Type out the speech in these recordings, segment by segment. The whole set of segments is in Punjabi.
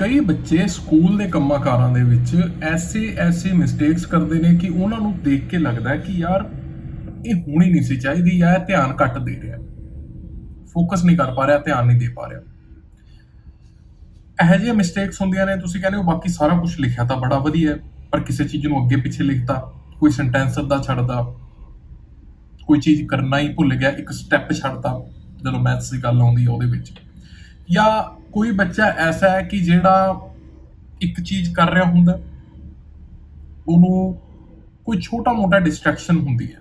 ਕਈ ਬੱਚੇ ਸਕੂਲ ਦੇ ਕੰਮਾਂ ਕਾਰਾਂ ਦੇ ਵਿੱਚ ਐਸੇ ਐਸੇ ਮਿਸਟੇਕਸ ਕਰਦੇ ਨੇ ਕਿ ਉਹਨਾਂ ਨੂੰ ਦੇਖ ਕੇ ਲੱਗਦਾ ਕਿ ਯਾਰ, ਇਹ ਹੋਣੀ ਨਹੀਂ ਸੀ ਚਾਹੀਦੀ ਜਾਂ ਇਹ ਧਿਆਨ ਘੱਟ ਦੇ ਰਿਹਾ ਫੋਕਸ ਨਹੀਂ ਕਰ ਪਾ ਰਿਹਾ, ਧਿਆਨ ਨਹੀਂ ਦੇ ਪਾ ਰਿਹਾ। ਇਹੋ ਜਿਹੀਆਂ ਮਿਸਟੇਕਸ ਹੁੰਦੀਆਂ ਨੇ, ਤੁਸੀਂ ਕਹਿੰਦੇ ਹੋ ਬਾਕੀ ਸਾਰਾ ਕੁਝ ਲਿਖਿਆ ਤਾਂ ਬੜਾ ਵਧੀਆ ਪਰ ਕਿਸੇ ਚੀਜ਼ ਨੂੰ ਅੱਗੇ ਪਿੱਛੇ ਲਿਖਤਾ, ਕੋਈ ਸੈਂਟੈਂਸ ਅੱਧਾ ਛੱਡਦਾ ਕੋਈ ਚੀਜ਼ ਕਰਨਾ ਹੀ ਭੁੱਲ ਗਿਆ, ਇੱਕ ਸਟੈਪ ਛੱਡਦਾ ਜਦੋਂ ਮੈਥਸ ਦੀ ਗੱਲ ਆਉਂਦੀ ਹੈ ਉਹਦੇ ਵਿੱਚ। ਜਾਂ ਕੋਈ ਬੱਚਾ ਐਸਾ ਹੈ ਕਿ ਜਿਹੜਾ ਇੱਕ ਚੀਜ਼ ਕਰ ਰਿਹਾ ਹੁੰਦਾ, ਉਹਨੂੰ ਕੋਈ ਛੋਟਾ ਮੋਟਾ ਡਿਸਟਰੈਕਸ਼ਨ ਹੁੰਦੀ ਹੈ।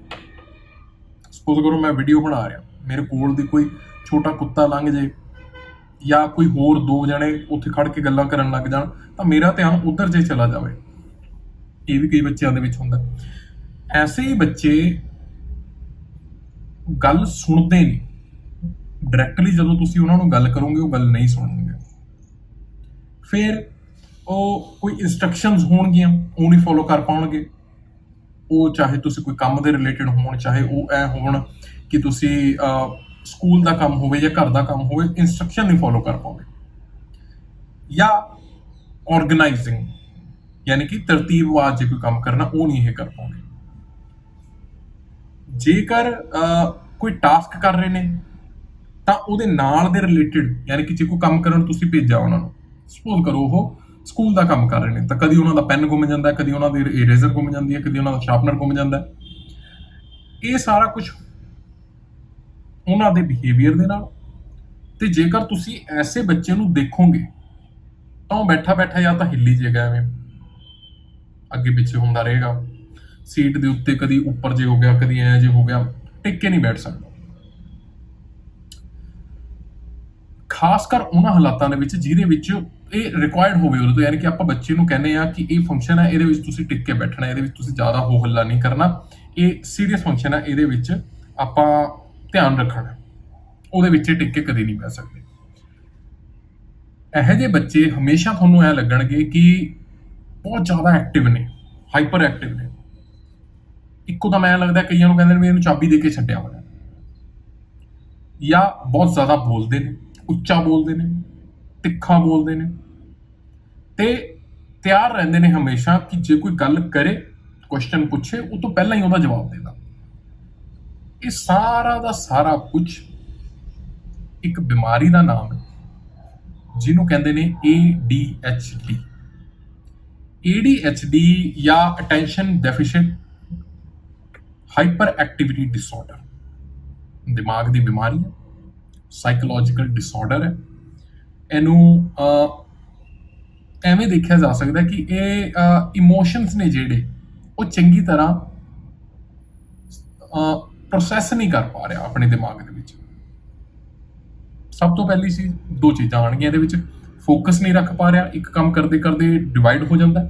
ਸਪੋਜ਼ ਕਰੋ ਮੈਂ ਵੀਡੀਓ ਬਣਾ ਰਿਹਾ, ਮੇਰੇ ਕੋਲ ਦੀ ਕੋਈ ਛੋਟਾ ਕੁੱਤਾ ਲੰਘ ਜੇ ਜਾਂ ਕੋਈ ਹੋਰ ਦੋ ਜਣੇ ਉੱਥੇ ਖੜ ਕੇ ਗੱਲਾਂ ਕਰਨ ਲੱਗ ਜਾਣ, ਤਾਂ ਮੇਰਾ ਧਿਆਨ ਉਧਰ ਜੇ ਚਲਾ ਜਾਵੇ। ਇਹ ਵੀ ਕਈ ਬੱਚਿਆਂ ਦੇ ਵਿੱਚ ਹੁੰਦਾ। ਐਸੇ ਹੀ ਬੱਚੇ ਗੱਲ ਸੁਣਦੇ ਨਹੀਂ ਡਾਇਰੈਕਟਲੀ ਜਦੋਂ ਤੁਸੀਂ ਉਹਨਾਂ ਨੂੰ ਗੱਲ ਕਰੋਗੇ, ਉਹ ਗੱਲ ਨਹੀਂ ਸੁਣਨਗੇ। ਫਿਰ ਉਹ ਕੋਈ ਇਨਸਟਰਕਸ਼ਨਸ ਹੋਣਗੀਆਂ, ਉਹ ਨਹੀਂ ਫੋਲੋ ਕਰ ਪਾਉਣਗੇ। ਉਹ ਚਾਹੇ ਤੁਸੀਂ ਕੋਈ ਕੰਮ ਦੇ ਰਿਲੇਟਡ ਹੋਣ, ਚਾਹੇ ਉਹ ਐ ਹੋਣ ਕਿ ਤੁਸੀਂ ਸਕੂਲ ਦਾ ਕੰਮ ਹੋਵੇ ਜਾਂ ਘਰ ਦਾ ਕੰਮ ਹੋਵੇ ਇਨਸਟਰਕਸ਼ਨ ਨਹੀਂ ਫੋਲੋ ਕਰ ਪਾਓਗੇ ਜਾਂ ਆਰਗੇਨਾਈਜ਼ਿੰਗ ਯਾਨੀ ਕਿ ਤਰਤੀਬਵਾਰ ਜੇ ਕੋਈ ਕੰਮ ਕਰਨਾ, ਉਹ ਨਹੀਂ ਇਹ ਕਰ ਪਾਉਂਦੇ। ਜੇਕਰ ਕੋਈ ਟਾਸਕ ਕਰ ਰਹੇ ਨੇ ਤਾਂ ਉਹਦੇ ਨਾਲ ਦੇ ਰਿਲੇਟਡ ਯਾਨੀ ਕਿ ਜੇ ਕੋਈ ਕੰਮ ਕਰਨ ਤੁਸੀਂ ਭੇਜਿਆ ਉਹਨਾਂ ਨੂੰ ਸਪੋਜ਼ ਕਰੋ ਉਹ ਸਕੂਲ ਦਾ ਕੰਮ ਕਰ ਰਹੇ ਨੇ, ਤਾਂ ਕਦੀ ਉਹਨਾਂ ਦਾ ਪੈਨ ਗੁੰਮ ਜਾਂਦਾ, ਕਦੀ ਉਹਨਾਂ ਦੀ ਇਰੇਜ਼ਰ ਗੁੰਮ ਜਾਂਦੀ ਹੈ, ਕਦੀ ਉਹਨਾਂ ਦਾ ਸ਼ਾਰਪਨਰ ਗੁੰਮ ਜਾਂਦਾ ਇਹ ਸਾਰਾ ਕੁਝ ਉਹਨਾਂ ਦੇ ਬਿਹੇਵੀਅਰ ਦੇ ਨਾਲ। ਤੇ ਜੇਕਰ ਤੁਸੀਂ ਐਸੇ ਬੱਚੇ ਨੂੰ ਦੇਖੋਗੇ, ਤਾਂ ਉਹ ਬੈਠਾ ਬੈਠਾ ਜਾਂ ਤਾਂ ਹਿੱਲੀ ਜਾਏਗਾ ਐਵੇਂ। ਅੱਗੇ ਪਿੱਛੇ ਹੁੰਦਾ ਰਹੇਗਾ। ਸੀਟ ਦੇ ਉੱਤੇ ਕਦੀ ਉੱਪਰ ਜੇ ਹੋ ਗਿਆ, ਕਦੀ ਐ ਜੇ ਹੋ ਗਿਆ, ਟਿਕ ਨਹੀਂ ਬੈਠ ਸਕਦਾ। ਖਾਸ ਕਰ ਉਹਨਾਂ ਹਾਲਾਤਾਂ ਦੇ ਵਿੱਚ ਜਿਹਦੇ ਵਿੱਚ ਇਹ ਰਿਕੁਆਇਰਡ ਹੋਵੇ ਉਹਦੇ ਤੋਂ, ਯਾਨੀ ਕਿ ਆਪਾਂ ਬੱਚੇ ਨੂੰ ਕਹਿੰਦੇ ਆ ਕਿ ਇਹ ਫੰਕਸ਼ਨ ਹੈ, ਇਹਦੇ ਵਿੱਚ ਤੁਸੀਂ ਟਿਕ ਕੇ ਬੈਠਣਾ, ਇਹਦੇ ਵਿੱਚ ਤੁਸੀਂ ਜ਼ਿਆਦਾ ਹੋ ਹੱਲਾ ਨਹੀਂ ਕਰਨਾ। ਇਹ ਸੀਰੀਅਸ ਫੰਕਸ਼ਨ ਹੈ, ਇਹਦੇ ਵਿੱਚ ਆਪਾਂ ਧਿਆਨ ਰੱਖਣਾ। ਉਹਦੇ ਵਿੱਚ ਇਹ ਟਿਕ ਕੇ ਕਦੇ ਨਹੀਂ ਬਹਿ ਸਕਦੇ। ਇਹੋ ਜਿਹੇ ਬੱਚੇ ਹਮੇਸ਼ਾ ਤੁਹਾਨੂੰ ਐ ਲੱਗਣਗੇ ਕਿ ਬਹੁਤ ਜ਼ਿਆਦਾ ਐਕਟਿਵ ਨੇ ਹਾਈਪਰ ਐਕਟਿਵ ਨੇ। ਇੱਕੋ ਤਾਂ ਮੈਂ ਲੱਗਦਾ ਕਈਆਂ ਨੂੰ ਕਹਿੰਦੇ ਨੇ ਵੀ ਇਹਨੂੰ ਚਾਬੀ ਦੇ ਕੇ ਛੱਡਿਆ ਹੋਇਆ। ਜਾਂ ਬਹੁਤ ਜ਼ਿਆਦਾ ਬੋਲਦੇ ਨੇ। ਉੱਚਾ ਬੋਲਦੇ ਨੇ, ਤਿੱਖਾ ਬੋਲਦੇ ਨੇ। ਤੇ ਤਿਆਰ ਰਹਿੰਦੇ ਨੇ ਹਮੇਸ਼ਾ ਕਿ ਜੇ ਕੋਈ ਗੱਲ ਕਰੇ ਕੁਐਸਚਨ ਪੁੱਛੇ, ਉਹ ਤੋਂ ਪਹਿਲਾਂ ਹੀ ਉਹਦਾ ਜਵਾਬ ਦੇਣਾ ਇਹ ਸਾਰਾ ਦਾ ਸਾਰਾ ਕੁਝ ਇੱਕ ਬਿਮਾਰੀ ਦਾ ਨਾਮ ਹੈ, ਜਿਹਨੂੰ ਕਹਿੰਦੇ ਨੇ ADHD ADHD ਜਾਂ attention deficient hyper activity disorder ਦਿਮਾਗ ਦੀ ਬਿਮਾਰੀ ਹੈ। ਸਾਈਕੋਲੋਜੀਕਲ ਡਿਸਆਰਡਰ ਹੈ। ਇਹਨੂੰ ਅਹ, ਐਵੇਂ ਦੇਖਿਆ ਜਾ ਸਕਦਾ ਕਿ ਇਹ ਇਮੋਸ਼ਨਸ ਨੇ ਜਿਹੜੇ ਉਹ ਚੰਗੀ ਤਰ੍ਹਾਂ ਪ੍ਰੋਸੈਸ ਨਹੀਂ ਕਰ ਪਾ ਰਿਹਾ ਆਪਣੇ ਦਿਮਾਗ ਦੇ ਵਿੱਚ। ਸਭ ਤੋਂ ਪਹਿਲੀ ਚੀਜ਼ ਦੋ ਚੀਜ਼ਾਂ ਆਣਗੀਆਂ ਇਹਦੇ ਵਿੱਚ। ਫੋਕਸ ਨਹੀਂ ਰੱਖ ਪਾ ਰਿਹਾ ਇੱਕ ਕੰਮ ਕਰਦੇ ਕਰਦੇ ਡਿਵਾਈਡ ਹੋ ਜਾਂਦਾ।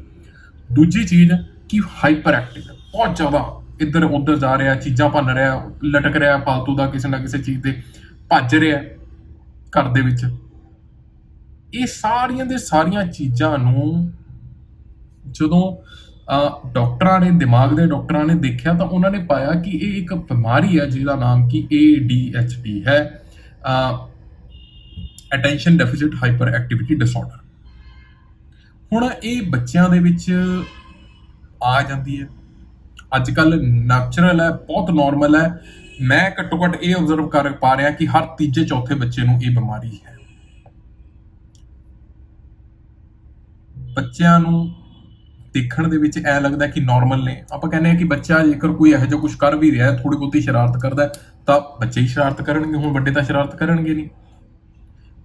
ਦੂਜੀ ਚੀਜ਼ ਕਿ ਹਾਈਪਰ ਐਕਟਿਵ ਬਹੁਤ ਜ਼ਿਆਦਾ ਇੱਧਰ ਉੱਧਰ ਜਾ ਰਿਹਾ ਚੀਜ਼ਾਂ ਭੰਨ ਰਿਹਾ ਲਟਕ ਰਿਹਾ ਫालतू ਦਾ ਕਿਸੇ ਨਾ ਕਿਸੇ ਚੀਜ਼ ਤੇ। ਭੱਜ ਰਿਹਾ ਘਰ ਦੇ ਵਿੱਚ। ਇਹ ਸਾਰੀਆਂ ਦੇ ਸਾਰੀਆਂ ਚੀਜ਼ਾਂ ਨੂੰ ਜਦੋਂ ਅਹ, ਡਾਕਟਰਾਂ ਨੇ ਦਿਮਾਗ ਦੇ ਡਾਕਟਰਾਂ ਨੇ ਦੇਖਿਆ ਤਾਂ ਉਹਨਾਂ ਨੇ ਪਾਇਆ ਕਿ ਇਹ ਇੱਕ ਬਿਮਾਰੀ ਹੈ ਜਿਹਦਾ ਨਾਮ ਕਿ ADHD ਹੈ। Attention deficit hyper activity disorder ਹੁਣ ਇਹ ਬੱਚਿਆਂ ਦੇ ਵਿੱਚ ਆ ਜਾਂਦੀ ਹੈ। ਅੱਜ ਕੱਲ ਨੈਚੁਰਲ ਹੈ ਬਹੁਤ ਨਾਰਮਲ ਹੈ। ਮੈਂ ਘੱਟੋ ਘੱਟ ਇਹ ਆਬਜ਼ਰਵ ਕਰ ਪਾ ਰਿਹਾ ਕਿ ਹਰ ਤੀਜੇ ਚੌਥੇ ਬੱਚੇ ਨੂੰ ਇਹ ਬਿਮਾਰੀ ਹੈ। ਬੱਚਿਆਂ ਨੂੰ ਦੇਖਣ ਦੇ ਵਿੱਚ ਐ ਲੱਗਦਾ ਕਿ ਨਾਰਮਲ ਨੇ। ਆਪਾਂ ਕਹਿੰਦੇ ਆ ਕਿ ਬੱਚਾ ਜੇਕਰ ਕੋਈ ਇਹੋ ਜਿਹਾ ਕੁਝ ਕਰ ਵੀ ਰਿਹਾ ਹੈ ਥੋੜੀ ਬਹੁਤੀ ਸ਼ਰਾਰਤ ਕਰਦਾ ਤਾਂ ਬੱਚੇ ਹੀ ਸ਼ਰਾਰਤ ਕਰਨਗੇ ਹੁਣ ਵੱਡੇ ਤਾਂ ਸ਼ਰਾਰਤ ਕਰਨਗੇ ਨਹੀਂ।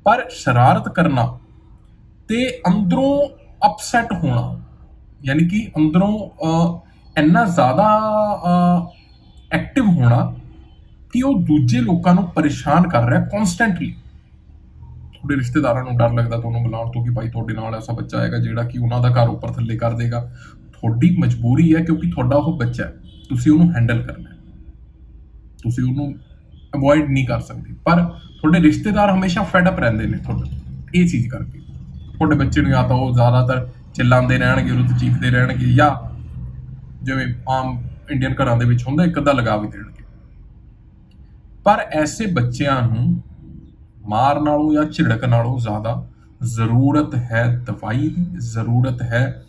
ਪਰ ਸ਼ਰਾਰਤ ਕਰਨਾ ਤੇ ਅੰਦਰੋਂ ਅਪਸੈਟ ਹੋਣਾ ਯਾਨੀ ਕਿ ਅੰਦਰੋਂ ਅਹ, ਇੰਨਾ ਜ਼ਿਆਦਾ ਐਕਟਿਵ ਹੋਣਾ ਕਿ ਉਹ ਦੂਜੇ ਲੋਕਾਂ ਨੂੰ ਪਰੇਸ਼ਾਨ ਕਰ ਰਿਹਾ ਕਨਸਟੈਂਟਲੀ ਤੁਹਾਡੇ ਰਿਸ਼ਤੇਦਾਰਾਂ ਨੂੰ ਡਰ ਲੱਗਦਾ ਤੁਹਾਨੂੰ ਬੁਲਾਉਣ ਤੋਂ ਕਿ ਭਾਈ ਤੁਹਾਡੇ ਨਾਲ ਐਸਾ ਬੱਚਾ ਆਏਗਾ ਜਿਹੜਾ ਕਿ ਉਹਨਾਂ ਦਾ ਘਰ ਉੱਪਰ ਥੱਲੇ ਕਰ ਦੇਗਾ। ਤੁਹਾਡੀ ਮਜਬੂਰੀ ਹੈ ਕਿਉਂਕਿ ਤੁਹਾਡਾ ਉਹ ਬੱਚਾ ਹੈ। ਤੁਸੀਂ ਉਹਨੂੰ ਹੈਂਡਲ ਕਰਨਾ ਹੈ। ਤੁਸੀਂ ਉਹਨੂੰ ਅਵੋਇਡ ਨਹੀਂ ਕਰ ਸਕਦੇ। ਪਰ ਤੁਹਾਡੇ ਰਿਸ਼ਤੇਦਾਰ ਹਮੇਸ਼ਾ ਫੈਡ ਅਪ ਰਹਿੰਦੇ ਨੇ ਤੁਹਾਡੇ ਇਹ ਚੀਜ਼ ਕਰਕੇ। ਤੁਹਾਡੇ ਬੱਚੇ ਨੂੰ ਜਾਂ ਤਾਂ ਉਹ ਜ਼ਿਆਦਾਤਰ ਚਿল্লাਉਂਦੇ ਰਹਿਣਗੇ ਉਹਨੂੰ ਤੇ ਚੀਖਦੇ ਰਹਿਣਗੇ ਜਾਂ ਜਿਵੇਂ ਆਮ ਇੰਡੀਅਨ ਘਰਾਂ ਦੇ ਵਿੱਚ ਹੁੰਦਾ ਇੱਕ ਅੱਧਾ ਲਗਾ ਵੀ ਦੇਣਗੇ ਪਰ ਐਸੇ ਬੱਚਿਆਂ ਨੂੰ ਮਾਰ ਨਾਲੋਂ ਜਾਂ ਝਿੜਕ ਨਾਲੋਂ ਜ਼ਿਆਦਾ ਜ਼ਰੂਰਤ ਹੈ ਦਵਾਈ ਦੀ ਜ਼ਰੂਰਤ ਹੈ।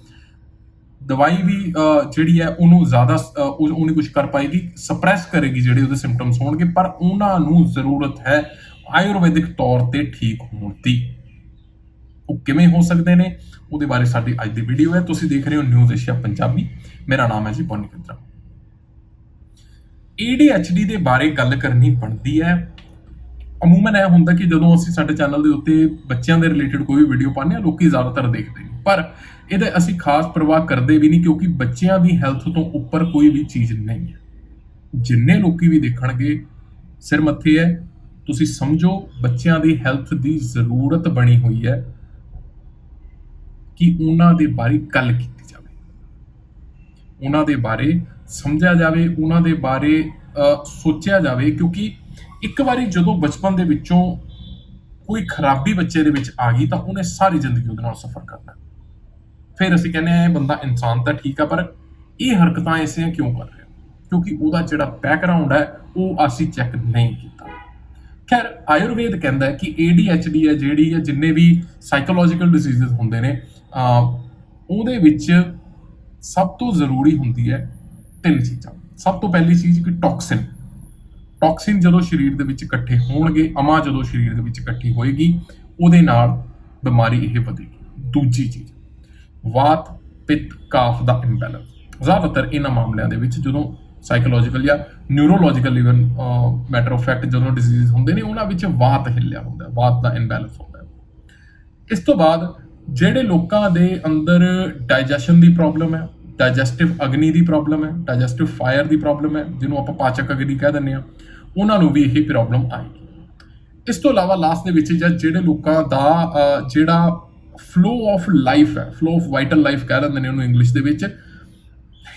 ਦਵਾਈ ਵੀ ਜਿਹੜੀ ਹੈ ਉਹਨੂੰ ਜ਼ਿਆਦਾ ਅਹ, ਉਹ ਕੁਝ ਕਰ ਪਾਏਗੀ ਸਪਰੈਸ ਕਰੇਗੀ ਜਿਹੜੇ ਉਹਦੇ ਸਿੰਪਟਮਸ ਹੋਣਗੇ ਪਰ ਉਹਨਾਂ ਨੂੰ ਜ਼ਰੂਰਤ ਹੈ ਆਯੁਰਵੈਦਿਕ ਤੌਰ ਤੇ ਠੀਕ ਹੋਣ ਦੀ। ਉਹ ਕਿਵੇਂ ਹੋ ਸਕਦੇ ਨੇ? ਉਹਦੇ ਬਾਰੇ ਸਾਡੀ ਅੱਜ ਦੀ ਵੀਡੀਓ ਹੈ। ਤੁਸੀਂ ਦੇਖ ਰਹੇ ਹੋ ਨਿਊਜ਼ ਏਸ਼ੀਆ ਪੰਜਾਬੀ ਮੇਰਾ ਨਾਮ ਹੈ ਜੀ ਪੋਨੀ ਕੰਤਰਾ ADHD ਦੇ ਬਾਰੇ ਗੱਲ ਕਰਨੀ ਬਣਦੀ ਹੈ। ਅਮੂਮਨ ਇਹ ਹੁੰਦਾ ਕਿ ਜਦੋਂ ਅਸੀਂ ਸਾਡੇ ਚੈਨਲ ਦੇ ਉੱਤੇ ਬੱਚਿਆਂ ਦੇ ਰਿਲੇਟਡ ਕੋਈ ਵੀ ਵੀਡੀਓ ਪਾਉਂਦੇ ਆ ਲੋਕੀ ਜ਼ਿਆਦਾਤਰ ਦੇਖਦੇ ਨੇ। ਪਰ ਇਹਦੇ ਅਸੀਂ ਖਾਸ ਪ੍ਰਵਾਹ ਕਰਦੇ ਵੀ ਨਹੀਂ ਕਿਉਂਕਿ ਬੱਚਿਆਂ ਦੀ ਹੈਲਥ ਤੋਂ ਉੱਪਰ ਕੋਈ ਵੀ ਚੀਜ਼ ਨਹੀਂ ਹੈ। ਜਿੰਨੇ ਲੋਕੀ ਵੀ ਦੇਖਣਗੇ, ਸਿਰ ਮੱਥੇ ਹੈ, ਤੁਸੀਂ ਸਮਝੋ ਬੱਚਿਆਂ ਦੀ ਹੈਲਥ ਦੀ ਜ਼ਰੂਰਤ ਬਣੀ ਹੋਈ ਹੈ ਕਿ ਉਹਨਾਂ ਦੇ ਬਾਰੇ ਗੱਲ ਕੀਤੀ ਉਹਨਾਂ ਦੇ ਬਾਰੇ ਸਮਝਿਆ ਜਾਵੇ, ਉਹਨਾਂ ਦੇ ਬਾਰੇ ਸੋਚਿਆ ਜਾਵੇ, ਕਿਉਂਕਿ ਇੱਕ ਵਾਰੀ ਜਦੋਂ ਬਚਪਨ ਦੇ ਵਿੱਚੋਂ ਕੋਈ ਖਰਾਬੀ ਬੱਚੇ ਦੇ ਵਿੱਚ ਆ ਗਈ ਤਾਂ ਉਹਨੇ ਸਾਰੀ ਜ਼ਿੰਦਗੀ ਉਹਦੇ ਨਾਲ ਸਫਰ ਕਰਨਾ। ਫਿਰ ਅਸੀਂ ਕਹਿੰਦੇ ਆ ਇਹ ਬੰਦਾ ਇਨਸਾਨ ਤਾਂ ਠੀਕ ਆ, ਪਰ ਇਹ ਹਰਕਤਾਂ ਐਸੀਆਂ ਕਿਉਂ ਕਰ ਰਿਹਾ? ਕਿਉਂਕਿ ਉਹਦਾ ਜਿਹੜਾ ਬੈਕਗ੍ਰਾਉਂਡ ਹੈ, ਉਹ ਅਸੀਂ ਚੈੱਕ ਨਹੀਂ ਕੀਤਾ। ਖੈਰ, ਆਯੁਰਵੇਦ ਕਹਿੰਦਾ ਹੈ ਕਿ ADHD ਹੈ, ਜਿਹੜੀ ਹੈ ਜਿੰਨੇ ਵੀ ਸਾਈਕੋਲੋਜੀਕਲ ਡਿਸੀਜ਼ਸ ਹੁੰਦੇ ਨੇ ਉਹਦੇ ਵਿੱਚ ਸਭ ਤੋਂ ਜ਼ਰੂਰੀ ਹੁੰਦੀ ਹੈ ਤਿੰਨ ਚੀਜ਼ਾਂ। ਸਭ ਤੋਂ ਪਹਿਲੀ ਚੀਜ਼ ਕਿ ਟੌਕਸਿਨ ਟੌਕਸਿਨ ਜਦੋਂ ਸਰੀਰ ਦੇ ਵਿੱਚ ਇਕੱਠੇ ਹੋਣਗੇ, ਅਮਾ ਜਦੋਂ ਸਰੀਰ ਦੇ ਵਿੱਚ ਇਕੱਠੀ ਹੋਏਗੀ, ਉਹਦੇ ਨਾਲ ਬਿਮਾਰੀ ਇਹ ਵਧੇਗੀ। ਦੂਜੀ ਚੀਜ਼, ਵਾਤ, ਪਿੱਤ, ਕਾਫ ਦਾ ਇੰਬੈਲੈਂਸ ਜ਼ਿਆਦਾਤਰ ਇਹਨਾਂ ਮਾਮਲਿਆਂ ਦੇ ਵਿੱਚ ਜਦੋਂ ਸਾਈਕੋਲੋਜੀਕਲ ਜਾਂ neurological even matter of fact ਜਦੋਂ ਡਿਜ਼ੀਜ਼ ਹੁੰਦੇ ਨੇ, ਉਹਨਾਂ ਵਿੱਚ ਵਾਤ ਹਿੱਲਿਆ ਹੁੰਦਾ ਵਾਤ ਦਾ ਇੰਬੈਲੈਂਸ ਹੁੰਦਾ ਇਸ ਤੋਂ ਬਾਅਦ ਜਿਹੜੇ ਲੋਕਾਂ ਦੇ ਅੰਦਰ ਡਾਈਜੈਸ਼ਨ ਦੀ ਪ੍ਰੋਬਲਮ ਹੈ ਡਾਈਜੈਸਟਿਵ ਅਗਨੀ ਦੀ ਪ੍ਰੋਬਲਮ ਹੈ ਡਾਈਜੈਸਟਿਵ ਫਾਇਰ ਦੀ ਪ੍ਰੋਬਲਮ ਹੈ, ਜਿਹਨੂੰ ਆਪਾਂ ਪਾਚਕ ਅਗਨੀ ਕਹਿ ਦਿੰਦੇ ਆ ਉਹਨਾਂ ਨੂੰ ਵੀ ਇਹ ਪ੍ਰੋਬਲਮ ਆਏਗੀ। ਇਸ ਤੋਂ ਇਲਾਵਾ ਲਾਸਟ ਦੇ ਵਿੱਚ ਜਾਂ ਜਿਹੜੇ ਲੋਕਾਂ ਦਾ ਜਿਹੜਾ ਫਲੋ ਆਫ ਲਾਈਫ ਹੈ ਫਲੋ ਆਫ ਵਾਈਟਲ ਲਾਈਫ ਕਹਿ ਦਿੰਦੇ ਨੇ ਉਹਨੂੰ ਇੰਗਲਿਸ਼ ਦੇ ਵਿੱਚ,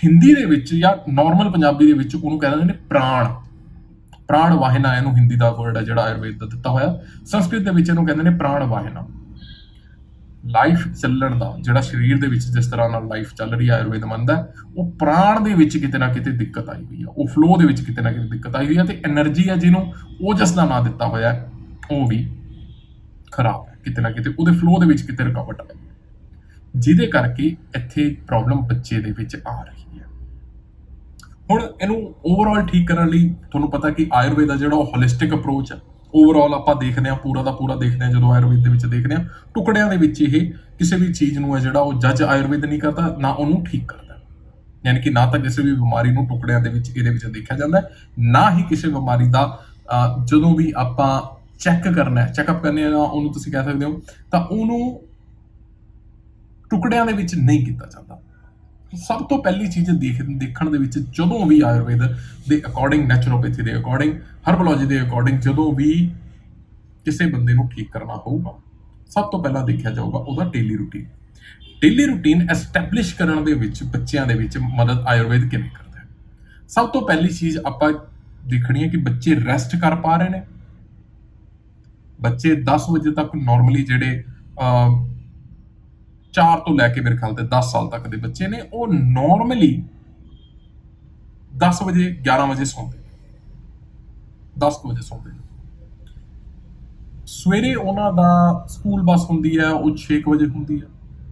ਹਿੰਦੀ ਦੇ ਵਿੱਚ ਜਾਂ ਨਾਰਮਲ ਪੰਜਾਬੀ ਦੇ ਵਿੱਚ ਉਹਨੂੰ ਕਹਿ ਦਿੰਦੇ ਨੇ ਪ੍ਰਾਣ। ਪ੍ਰਾਣ ਵਾਹਿਨਾ, ਇਹਨੂੰ ਹਿੰਦੀ ਦਾ ਵਰਡ ਹੈ ਜਿਹੜਾ ਆਯੁਰਵੇਦ ਦਾ ਦਿੱਤਾ ਹੋਇਆ। ਸੰਸਕ੍ਰਿਤ ਦੇ ਵਿੱਚ ਇਹਨੂੰ ਕਹਿੰਦੇ ਨੇ ਪ੍ਰਾਣ ਵਾਹਿਨਾ। ਲਾਈਫ ਚੱਲਣ ਦਾ, ਜਿਹੜਾ ਸਰੀਰ ਦੇ ਵਿੱਚ ਜਿਸ ਤਰ੍ਹਾਂ ਨਾਲ ਲਾਈਫ ਚੱਲ ਰਹੀ ਹੈ ਆਯੁਰਵੇਦ ਮੰਨਦਾ ਉਹ ਪ੍ਰਾਣ ਦੇ ਵਿੱਚ ਕਿਤੇ ਨਾ ਕਿਤੇ ਦਿੱਕਤ ਆਈ ਹੋਈ ਆ, ਉਹ ਫਲੋ ਦੇ ਵਿੱਚ ਕਿਤੇ ਨਾ ਕਿਤੇ ਦਿੱਕਤ ਆਈ ਹੋਈ ਆ ਤੇ એનર્ਜੀ ਆ ਜਿਹਨੂੰ ਉਹ ਜਸ ਦਾ ਨਾਂ ਦਿੱਤਾ ਹੋਇਆ ਉਹ ਵੀ ਖਰਾਬ ਹੈ, ਕਿਤੇ ਨਾ ਕਿਤੇ ਉਹਦੇ ਫਲੋ ਦੇ ਵਿੱਚ ਕਿਤੇ ਰੁਕਾਵਟ ਆਈ ਜਿਹਦੇ ਕਰਕੇ ਇੱਥੇ ਪ੍ਰੋਬਲਮ ਬੱਚੇ ਦੇ ਵਿੱਚ ਆ ਰਹੀ ਹੈ। ਹੁਣ ਇਹਨੂੰ ਓਵਰਆਲ ਠੀਕ ਕਰਨ ਲਈ ਤੁਹਾਨੂੰ ਪਤਾ ਕਿ ਆਯੁਰਵੇਦ ਦਾ ਜਿਹੜਾ ਹੋਲਿਸਟਿਕ ਅਪਰੋਚ ਹੈ ਓਵਰਆਲ ਆਪਾਂ ਦੇਖਦੇ ਹਾਂ ਪੂਰਾ ਦਾ ਪੂਰਾ ਦੇਖਦੇ ਹਾਂ ਜਦੋਂ ਆਯੁਰਵੇਦ ਦੇ ਵਿੱਚ ਦੇਖਦੇ ਹਾਂ। ਟੁਕੜਿਆਂ ਦੇ ਵਿੱਚ ਇਹ ਕਿਸੇ ਵੀ ਚੀਜ਼ ਨੂੰ ਹੈ ਜਿਹੜਾ ਉਹ ਜੱਜ ਆਯੁਰਵੇਦ ਨਹੀਂ ਕਰਦਾ ਨਾ ਉਹਨੂੰ ਠੀਕ ਕਰਦਾ। ਯਾਨੀ ਕਿ ਨਾ ਤਾਂ ਕਿਸੇ ਵੀ ਬਿਮਾਰੀ ਨੂੰ ਟੁਕੜਿਆਂ ਦੇ ਵਿੱਚ ਇਹਦੇ ਵਿੱਚ ਦੇਖਿਆ ਜਾਂਦਾ ਨਾ ਹੀ ਕਿਸੇ ਬਿਮਾਰੀ ਦਾ ਅਹ, ਜਦੋਂ ਵੀ ਆਪਾਂ ਚੈੱਕ ਕਰਨਾ ਹੈ ਚੈੱਕਅਪ ਕਰਨੇ ਆ ਉਹਨੂੰ ਤੁਸੀਂ ਕਹਿ ਸਕਦੇ ਹੋ ਤਾਂ ਉਹਨੂੰ ਟੁਕੜਿਆਂ ਦੇ ਵਿੱਚ ਨਹੀਂ ਕੀਤਾ ਜਾਂਦਾ। ਸਭ ਤੋਂ ਪਹਿਲੀ ਚੀਜ਼ ਦੇਖ, ਦੇਖਣ ਦੇ ਵਿੱਚ ਜਦੋਂ ਵੀ ਆਯੁਰਵੇਦ ਦੇ ਅਕੋਰਡਿੰਗ ਨੈਚੁਰੋਪੈਥੀ ਦੇ ਅਕੋਰਡਿੰਗ ਹਰਬੋਲੋਜੀ ਦੇ ਅਕੋਰਡਿੰਗ ਜਦੋਂ ਵੀ ਕਿਸੇ ਬੰਦੇ ਨੂੰ ਠੀਕ ਕਰਨਾ ਹੋਊਗਾ, ਸਭ ਤੋਂ ਪਹਿਲਾਂ ਦੇਖਿਆ ਜਾਊਗਾ ਉਹਦਾ daily routine daily routine establish ਕਰਨ ਦੇ ਵਿੱਚ ਬੱਚਿਆਂ ਦੇ ਵਿੱਚ ਮਦਦ ਆਯੁਰਵੇਦ ਕਿਵੇਂ ਕਰਦਾ ਹੈ? ਸਭ ਤੋਂ ਪਹਿਲੀ ਚੀਜ਼ ਆਪਾਂ ਦੇਖਣੀ ਹੈ ਕਿ ਬੱਚੇ ਰੈਸਟ ਕਰ ਪਾ ਰਹੇ ਨੇ। ਬੱਚੇ 10 ਵਜੇ ਤੱਕ ਨਾਰਮਲੀ ਜਿਹੜੇ 4 ਤੋਂ ਲੈ ਕੇ ਮੇਰੇ ਖਿਆਲ ਤੇ 10 ਸਾਲ ਤੱਕ ਦੇ ਬੱਚੇ ਨੇ, ਉਹ ਨਾਰਮਲੀ 10 ਵਜੇ 11 ਵਜੇ ਸੌਂਦੇ ਨੇ। 10 ਵਜੇ ਸੌਂਦੇ ਨੇ। ਸਵੇਰੇ ਉਹਨਾਂ ਦਾ ਸਕੂਲ ਬੱਸ ਹੁੰਦੀ ਹੈ, ਉਹ 6 ਕੁ ਵਜੇ ਹੁੰਦੀ ਹੈ।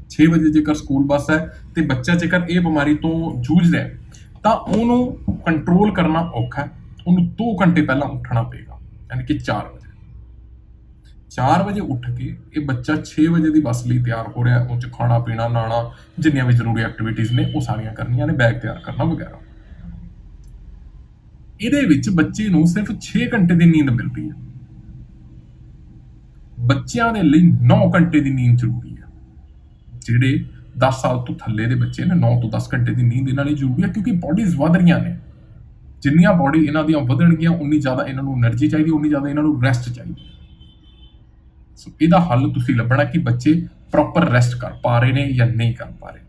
6 ਵਜੇ ਜੇਕਰ ਸਕੂਲ ਬੱਸ ਹੈ ਤੇ ਬੱਚਾ ਜੇਕਰ ਇਹ ਬਿਮਾਰੀ ਤੋਂ ਜੂਝ ਰਿਹਾ ਤਾਂ ਉਹਨੂੰ ਕੰਟਰੋਲ ਕਰਨਾ ਔਖਾ ਹੈ। ਉਹਨੂੰ 2 ਘੰਟੇ ਪਹਿਲਾਂ ਉੱਠਣਾ ਪਏਗਾ, ਯਾਨੀ ਕਿ 4 4 ਵਜੇ ਉੱਠ ਕੇ ਇਹ ਬੱਚਾ 6 ਵਜੇ ਦੀ ਬੱਸ ਲਈ ਤਿਆਰ ਹੋ ਰਿਹਾ ਉਹ ਚ ਖਾਣਾ, ਪੀਣਾ ਨਾਣਾ ਜਿੰਨੀਆਂ ਵੀ ਜ਼ਰੂਰੀ ਐਕਟੀਵਿਟੀਆਂ ਨੇ, ਉਹ ਸਾਰੀਆਂ ਕਰਨੀਆਂ ਨੇ ਬੈਗ ਤਿਆਰ ਕਰਨਾ ਵਗੈਰਾ। ਇਹਦੇ ਵਿੱਚ ਬੱਚੇ ਨੂੰ ਸਿਰਫ 6 ਘੰਟੇ ਦੀ ਨੀਂਦ ਮਿਲਦੀ ਹੈ। ਬੱਚਿਆਂ ਦੇ ਲਈ 9 ਘੰਟੇ ਦੀ ਨੀਂਦ ਜ਼ਰੂਰੀ ਹੈ। ਜਿਹੜੇ 10 ਸਾਲ ਤੋਂ ਥੱਲੇ ਦੇ ਬੱਚੇ ਨੇ 9 ਤੋਂ 10 ਘੰਟੇ ਦੀ ਨੀਂਦ ਇਹਨਾਂ ਲਈ ਜ਼ਰੂਰੀ ਹੈ, ਕਿਉਂਕਿ ਬਾਡੀਜ਼ ਵਧ ਰਹੀਆਂ ਨੇ। ਜਿੰਨੀਆਂ ਬਾਡੀ ਇਹਨਾਂ ਦੀਆਂ ਵਧਣਗੀਆਂ, ਉਨੀ ਜ਼ਿਆਦਾ ਇਹਨਾਂ ਨੂੰ એનર્ਜੀ ਚਾਹੀਦੀ, ਉਨੀ ਜ਼ਿਆਦਾ ਇਹਨਾਂ ਨੂੰ ਰੈਸਟ ਚਾਹੀਦੀ ਸੋ ਇਹਦਾ ਹੱਲ ਤੁਸੀਂ ਲੱਭਣਾ ਕਿ ਬੱਚੇ ਪ੍ਰੋਪਰ ਰੈਸਟ ਕਰ ਪਾ ਰਹੇ ਨੇ ਜਾਂ ਨਹੀਂ ਕਰ ਪਾ ਰਹੇ।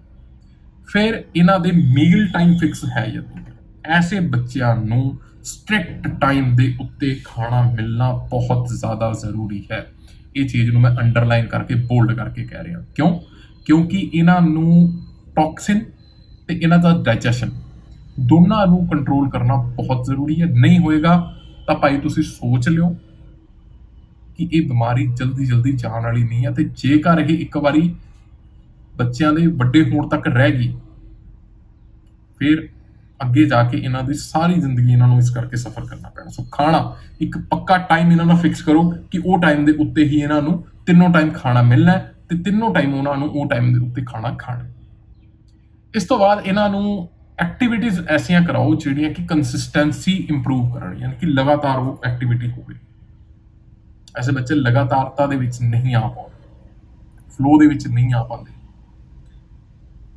ਫਿਰ ਇਹਨਾਂ ਦੇ ਮੀਲ ਟਾਈਮ ਫਿਕਸ ਹੈ ਜਾਂ ਨਹੀਂ। ਐਸੇ ਬੱਚਿਆਂ ਨੂੰ ਸਟ੍ਰਿਕਟ ਟਾਈਮ ਦੇ ਉੱਤੇ ਖਾਣਾ ਮਿਲਣਾ ਬਹੁਤ ਜ਼ਿਆਦਾ ਜ਼ਰੂਰੀ ਹੈ। ਇਹ ਚੀਜ਼ ਨੂੰ ਮੈਂ ਅੰਡਰਲਾਈਨ ਕਰਕੇ ਬੋਲਡ ਕਰਕੇ ਕਹਿ ਰਿਹਾ। ਕਿਉਂ? ਕਿਉਂਕਿ ਇਹਨਾਂ ਨੂੰ ਟੌਕਸਿਨ ਤੇ ਇਹਨਾਂ ਦਾ ਡਾਈਜੈਸ਼ਨ ਦੋਨਾਂ ਨੂੰ ਕੰਟਰੋਲ ਕਰਨਾ ਬਹੁਤ ਜ਼ਰੂਰੀ ਹੈ। ਨਹੀਂ ਹੋਏਗਾ ਤਾਂ ਭਾਈ ਤੁਸੀਂ ਸੋਚ ਲਿਓ ਕਿ ਇਹ ਬਿਮਾਰੀ ਜਲਦੀ ਜਲਦੀ ਜਾਣ ਵਾਲੀ ਨਹੀਂ ਹੈ ਤੇ ਜੇਕਰ ਇਹ ਇੱਕ ਵਾਰੀ ਬੱਚਿਆਂ ਦੇ ਵੱਡੇ ਹੋਣ ਤੱਕ ਰਹਿ ਗਈ, ਫਿਰ ਅੱਗੇ ਜਾ ਕੇ ਇਹਨਾਂ ਦੀ ਸਾਰੀ ਜ਼ਿੰਦਗੀ ਇਹਨਾਂ ਨੂੰ ਇਸ ਕਰਕੇ ਸਫਰ ਕਰਨਾ ਪੈਣਾ। ਸੋ ਖਾਣਾ, ਇੱਕ ਪੱਕਾ ਟਾਈਮ ਇਹਨਾਂ ਦਾ ਫਿਕਸ ਕਰੋ ਕਿ ਉਹ ਟਾਈਮ ਦੇ ਉੱਤੇ ਹੀ ਇਹਨਾਂ ਨੂੰ ਤਿੰਨੋਂ ਟਾਈਮ ਖਾਣਾ ਮਿਲਣਾ ਹੈ ਤੇ ਤਿੰਨੋਂ ਟਾਈਮ ਉਹਨਾਂ ਨੂੰ ਉਹ ਟਾਈਮ ਦੇ ਉੱਤੇ ਖਾਣਾ ਖਾਣਾ ਇਸ ਤੋਂ ਬਾਅਦ ਇਹਨਾਂ ਨੂੰ ਐਕਟੀਵਿਟੀਜ਼ ਐਸੀਆਂ ਕਰਾਓ ਜਿਹੜੀਆਂ ਕਿ ਕੰਸਿਸਟੈਂਸੀ ਇੰਪਰੂਵ ਕਰਨ, ਯਾਨੀ ਕਿ ਲਗਾਤਾਰ ਉਹ ਐਕਟੀਵਿਟੀ ਹੋਵੇ। ਐਸੇ ਬੱਚੇ ਲਗਾਤਾਰਤਾ ਦੇ ਵਿੱਚ ਨਹੀਂ ਆ ਪਾਉਂਦੇ। ਫਲੋ ਦੇ ਵਿੱਚ ਨਹੀਂ ਆ ਪਾਉਂਦੇ।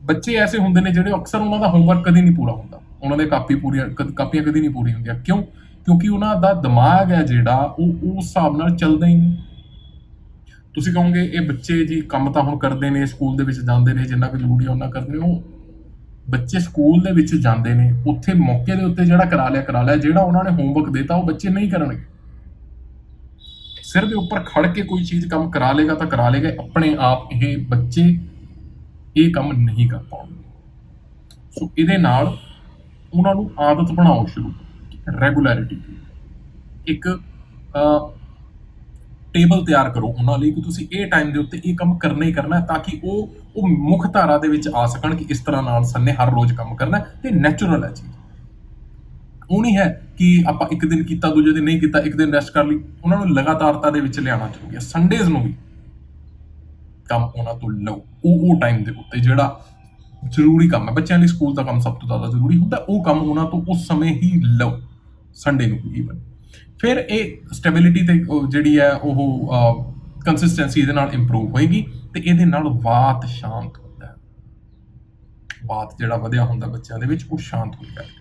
ਬੱਚੇ ਐਸੇ ਹੁੰਦੇ ਨੇ ਜਿਹੜੇ ਅਕਸਰ ਉਹਨਾਂ ਦਾ ਹੋਮਵਰਕ ਕਦੀ ਨਹੀਂ ਪੂਰਾ ਹੁੰਦਾ। ਉਹਨਾਂ ਦੇ ਕਾਪੀ ਪੂਰੀਆਂ ਕਾਪੀਆਂ ਕਦੀ ਨਹੀਂ ਪੂਰੀ ਹੁੰਦੀਆਂ। ਕਿਉਂ? ਕਿਉਂਕਿ ਉਹਨਾਂ ਦਾ ਦਿਮਾਗ ਹੈ ਜਿਹੜਾ ਉਹ ਉਸ ਹਿਸਾਬ ਨਾਲ ਚੱਲਦਾ ਹੀ ਨਹੀਂ। ਤੁਸੀਂ ਕਹੋਗੇ, ਇਹ ਬੱਚੇ ਜੀ ਕੰਮ ਤਾਂ ਹੁਣ ਕਰਦੇ ਨੇ, ਸਕੂਲ ਦੇ ਵਿੱਚ ਜਾਂਦੇ ਨੇ, ਜਿੰਨਾ ਕੁ ਜ਼ਰੂਰੀ ਹੈ ਉਹਨਾਂ ਕਰਦੇ ਨੇ। ਉਹ ਬੱਚੇ ਸਕੂਲ ਦੇ ਵਿੱਚ ਜਾਂਦੇ ਨੇ, ਉੱਥੇ ਮੌਕੇ ਦੇ ਉੱਤੇ ਜਿਹੜਾ ਕਰਾ ਲਿਆ ਕਰਾ ਲਿਆ, ਜਿਹੜਾ ਉਹਨਾਂ ਨੇ ਹੋਮਵਰਕ ਦਿੱਤਾ, ਉਹ ਬੱਚੇ ਨਹੀਂ ਕਰਨਗੇ। ਸਿਰ ਦੇ ਉੱਪਰ ਖੜ ਕੇ ਕੋਈ ਚੀਜ਼ ਕੰਮ ਕਰਾ ਲੇਗਾ ਤਾਂ ਕਰਾ ਲੇਗਾ। ਆਪਣੇ ਆਪ ਇਹ ਬੱਚੇ ਇਹ ਕੰਮ ਨਹੀਂ ਕਰ ਪਾਉਣਗੇ। ਸੋ ਇਹਦੇ ਨਾਲ ਉਹਨਾਂ ਨੂੰ ਆਦਤ ਬਣਾਓ ਸ਼ੁਰੂ ਰੈਗੂਲੈਰਿਟੀ ਇੱਕ ਟੇਬਲ ਤਿਆਰ ਕਰੋ ਉਹਨਾਂ ਲਈ ਕਿ ਤੁਸੀਂ ਇਹ ਟਾਈਮ ਦੇ ਉੱਤੇ ਇਹ ਕੰਮ ਕਰਨਾ ਹੀ ਕਰਨਾ ਤਾਂ ਕਿ ਉਹ ਉਹ ਮੁੱਖ ਧਾਰਾ ਦੇ ਵਿੱਚ ਆ ਸਕਣ ਕਿ ਇਸ ਤਰ੍ਹਾਂ ਨਾਲ ਸੰਨੇ ਹਰ ਰੋਜ਼ ਕੰਮ ਕਰਨਾ ਹੈ ਤੇ ਨੈਚੁਰਲ ਹੈ ਚੀਜ਼। ਉਹ ਨਹੀਂ ਹੈ ਕਿ ਆਪਾਂ ਇੱਕ ਦਿਨ ਕੀਤਾ, ਦੂਜੇ ਦਿਨ ਨਹੀਂ ਕੀਤਾ, ਇੱਕ ਦਿਨ ਰੈਸਟ ਕਰ ਲਈ। ਉਹਨਾਂ ਨੂੰ ਲਗਾਤਾਰਤਾ ਦੇ ਵਿੱਚ ਲਿਆਉਣਾ ਚਾਹੀਦਾ ਸੰਡੇਜ਼ ਨੂੰ ਵੀ ਕੰਮ ਉਹਨਾਂ ਤੋਂ ਲਓ। ਉਹ ਉਹ ਟਾਈਮ ਦੇ ਉੱਤੇ ਜਿਹੜਾ ਜ਼ਰੂਰੀ ਕੰਮ ਹੈ। ਬੱਚਿਆਂ ਲਈ ਸਕੂਲ ਦਾ ਕੰਮ ਸਭ ਤੋਂ ਜ਼ਿਆਦਾ ਜ਼ਰੂਰੀ ਹੁੰਦਾ। ਉਹ ਕੰਮ ਉਹਨਾਂ ਤੋਂ ਉਸ ਸਮੇਂ ਹੀ ਲਓ। ਸੰਡੇ ਨੂੰ ਈਵਨ ਫਿਰ ਇਹ ਸਟੈਬਿਲਿਟੀ ਤੇ ਜਿਹੜੀ ਹੈ, ਉਹ ਕੰਸਿਸਟੈਂਸੀ ਇਹਦੇ ਨਾਲ ਇੰਪਰੂਵ ਹੋਏਗੀ ਤੇ ਇਹਦੇ ਨਾਲ ਬਾਤ ਸ਼ਾਂਤ ਹੁੰਦਾ ਹੈ। ਬਾਤ ਜਿਹੜਾ ਵਧਿਆ ਹੁੰਦਾ ਬੱਚਿਆਂ ਦੇ ਵਿੱਚ, ਉਹ ਸ਼ਾਂਤ ਹੋ ਜਾਂਦਾ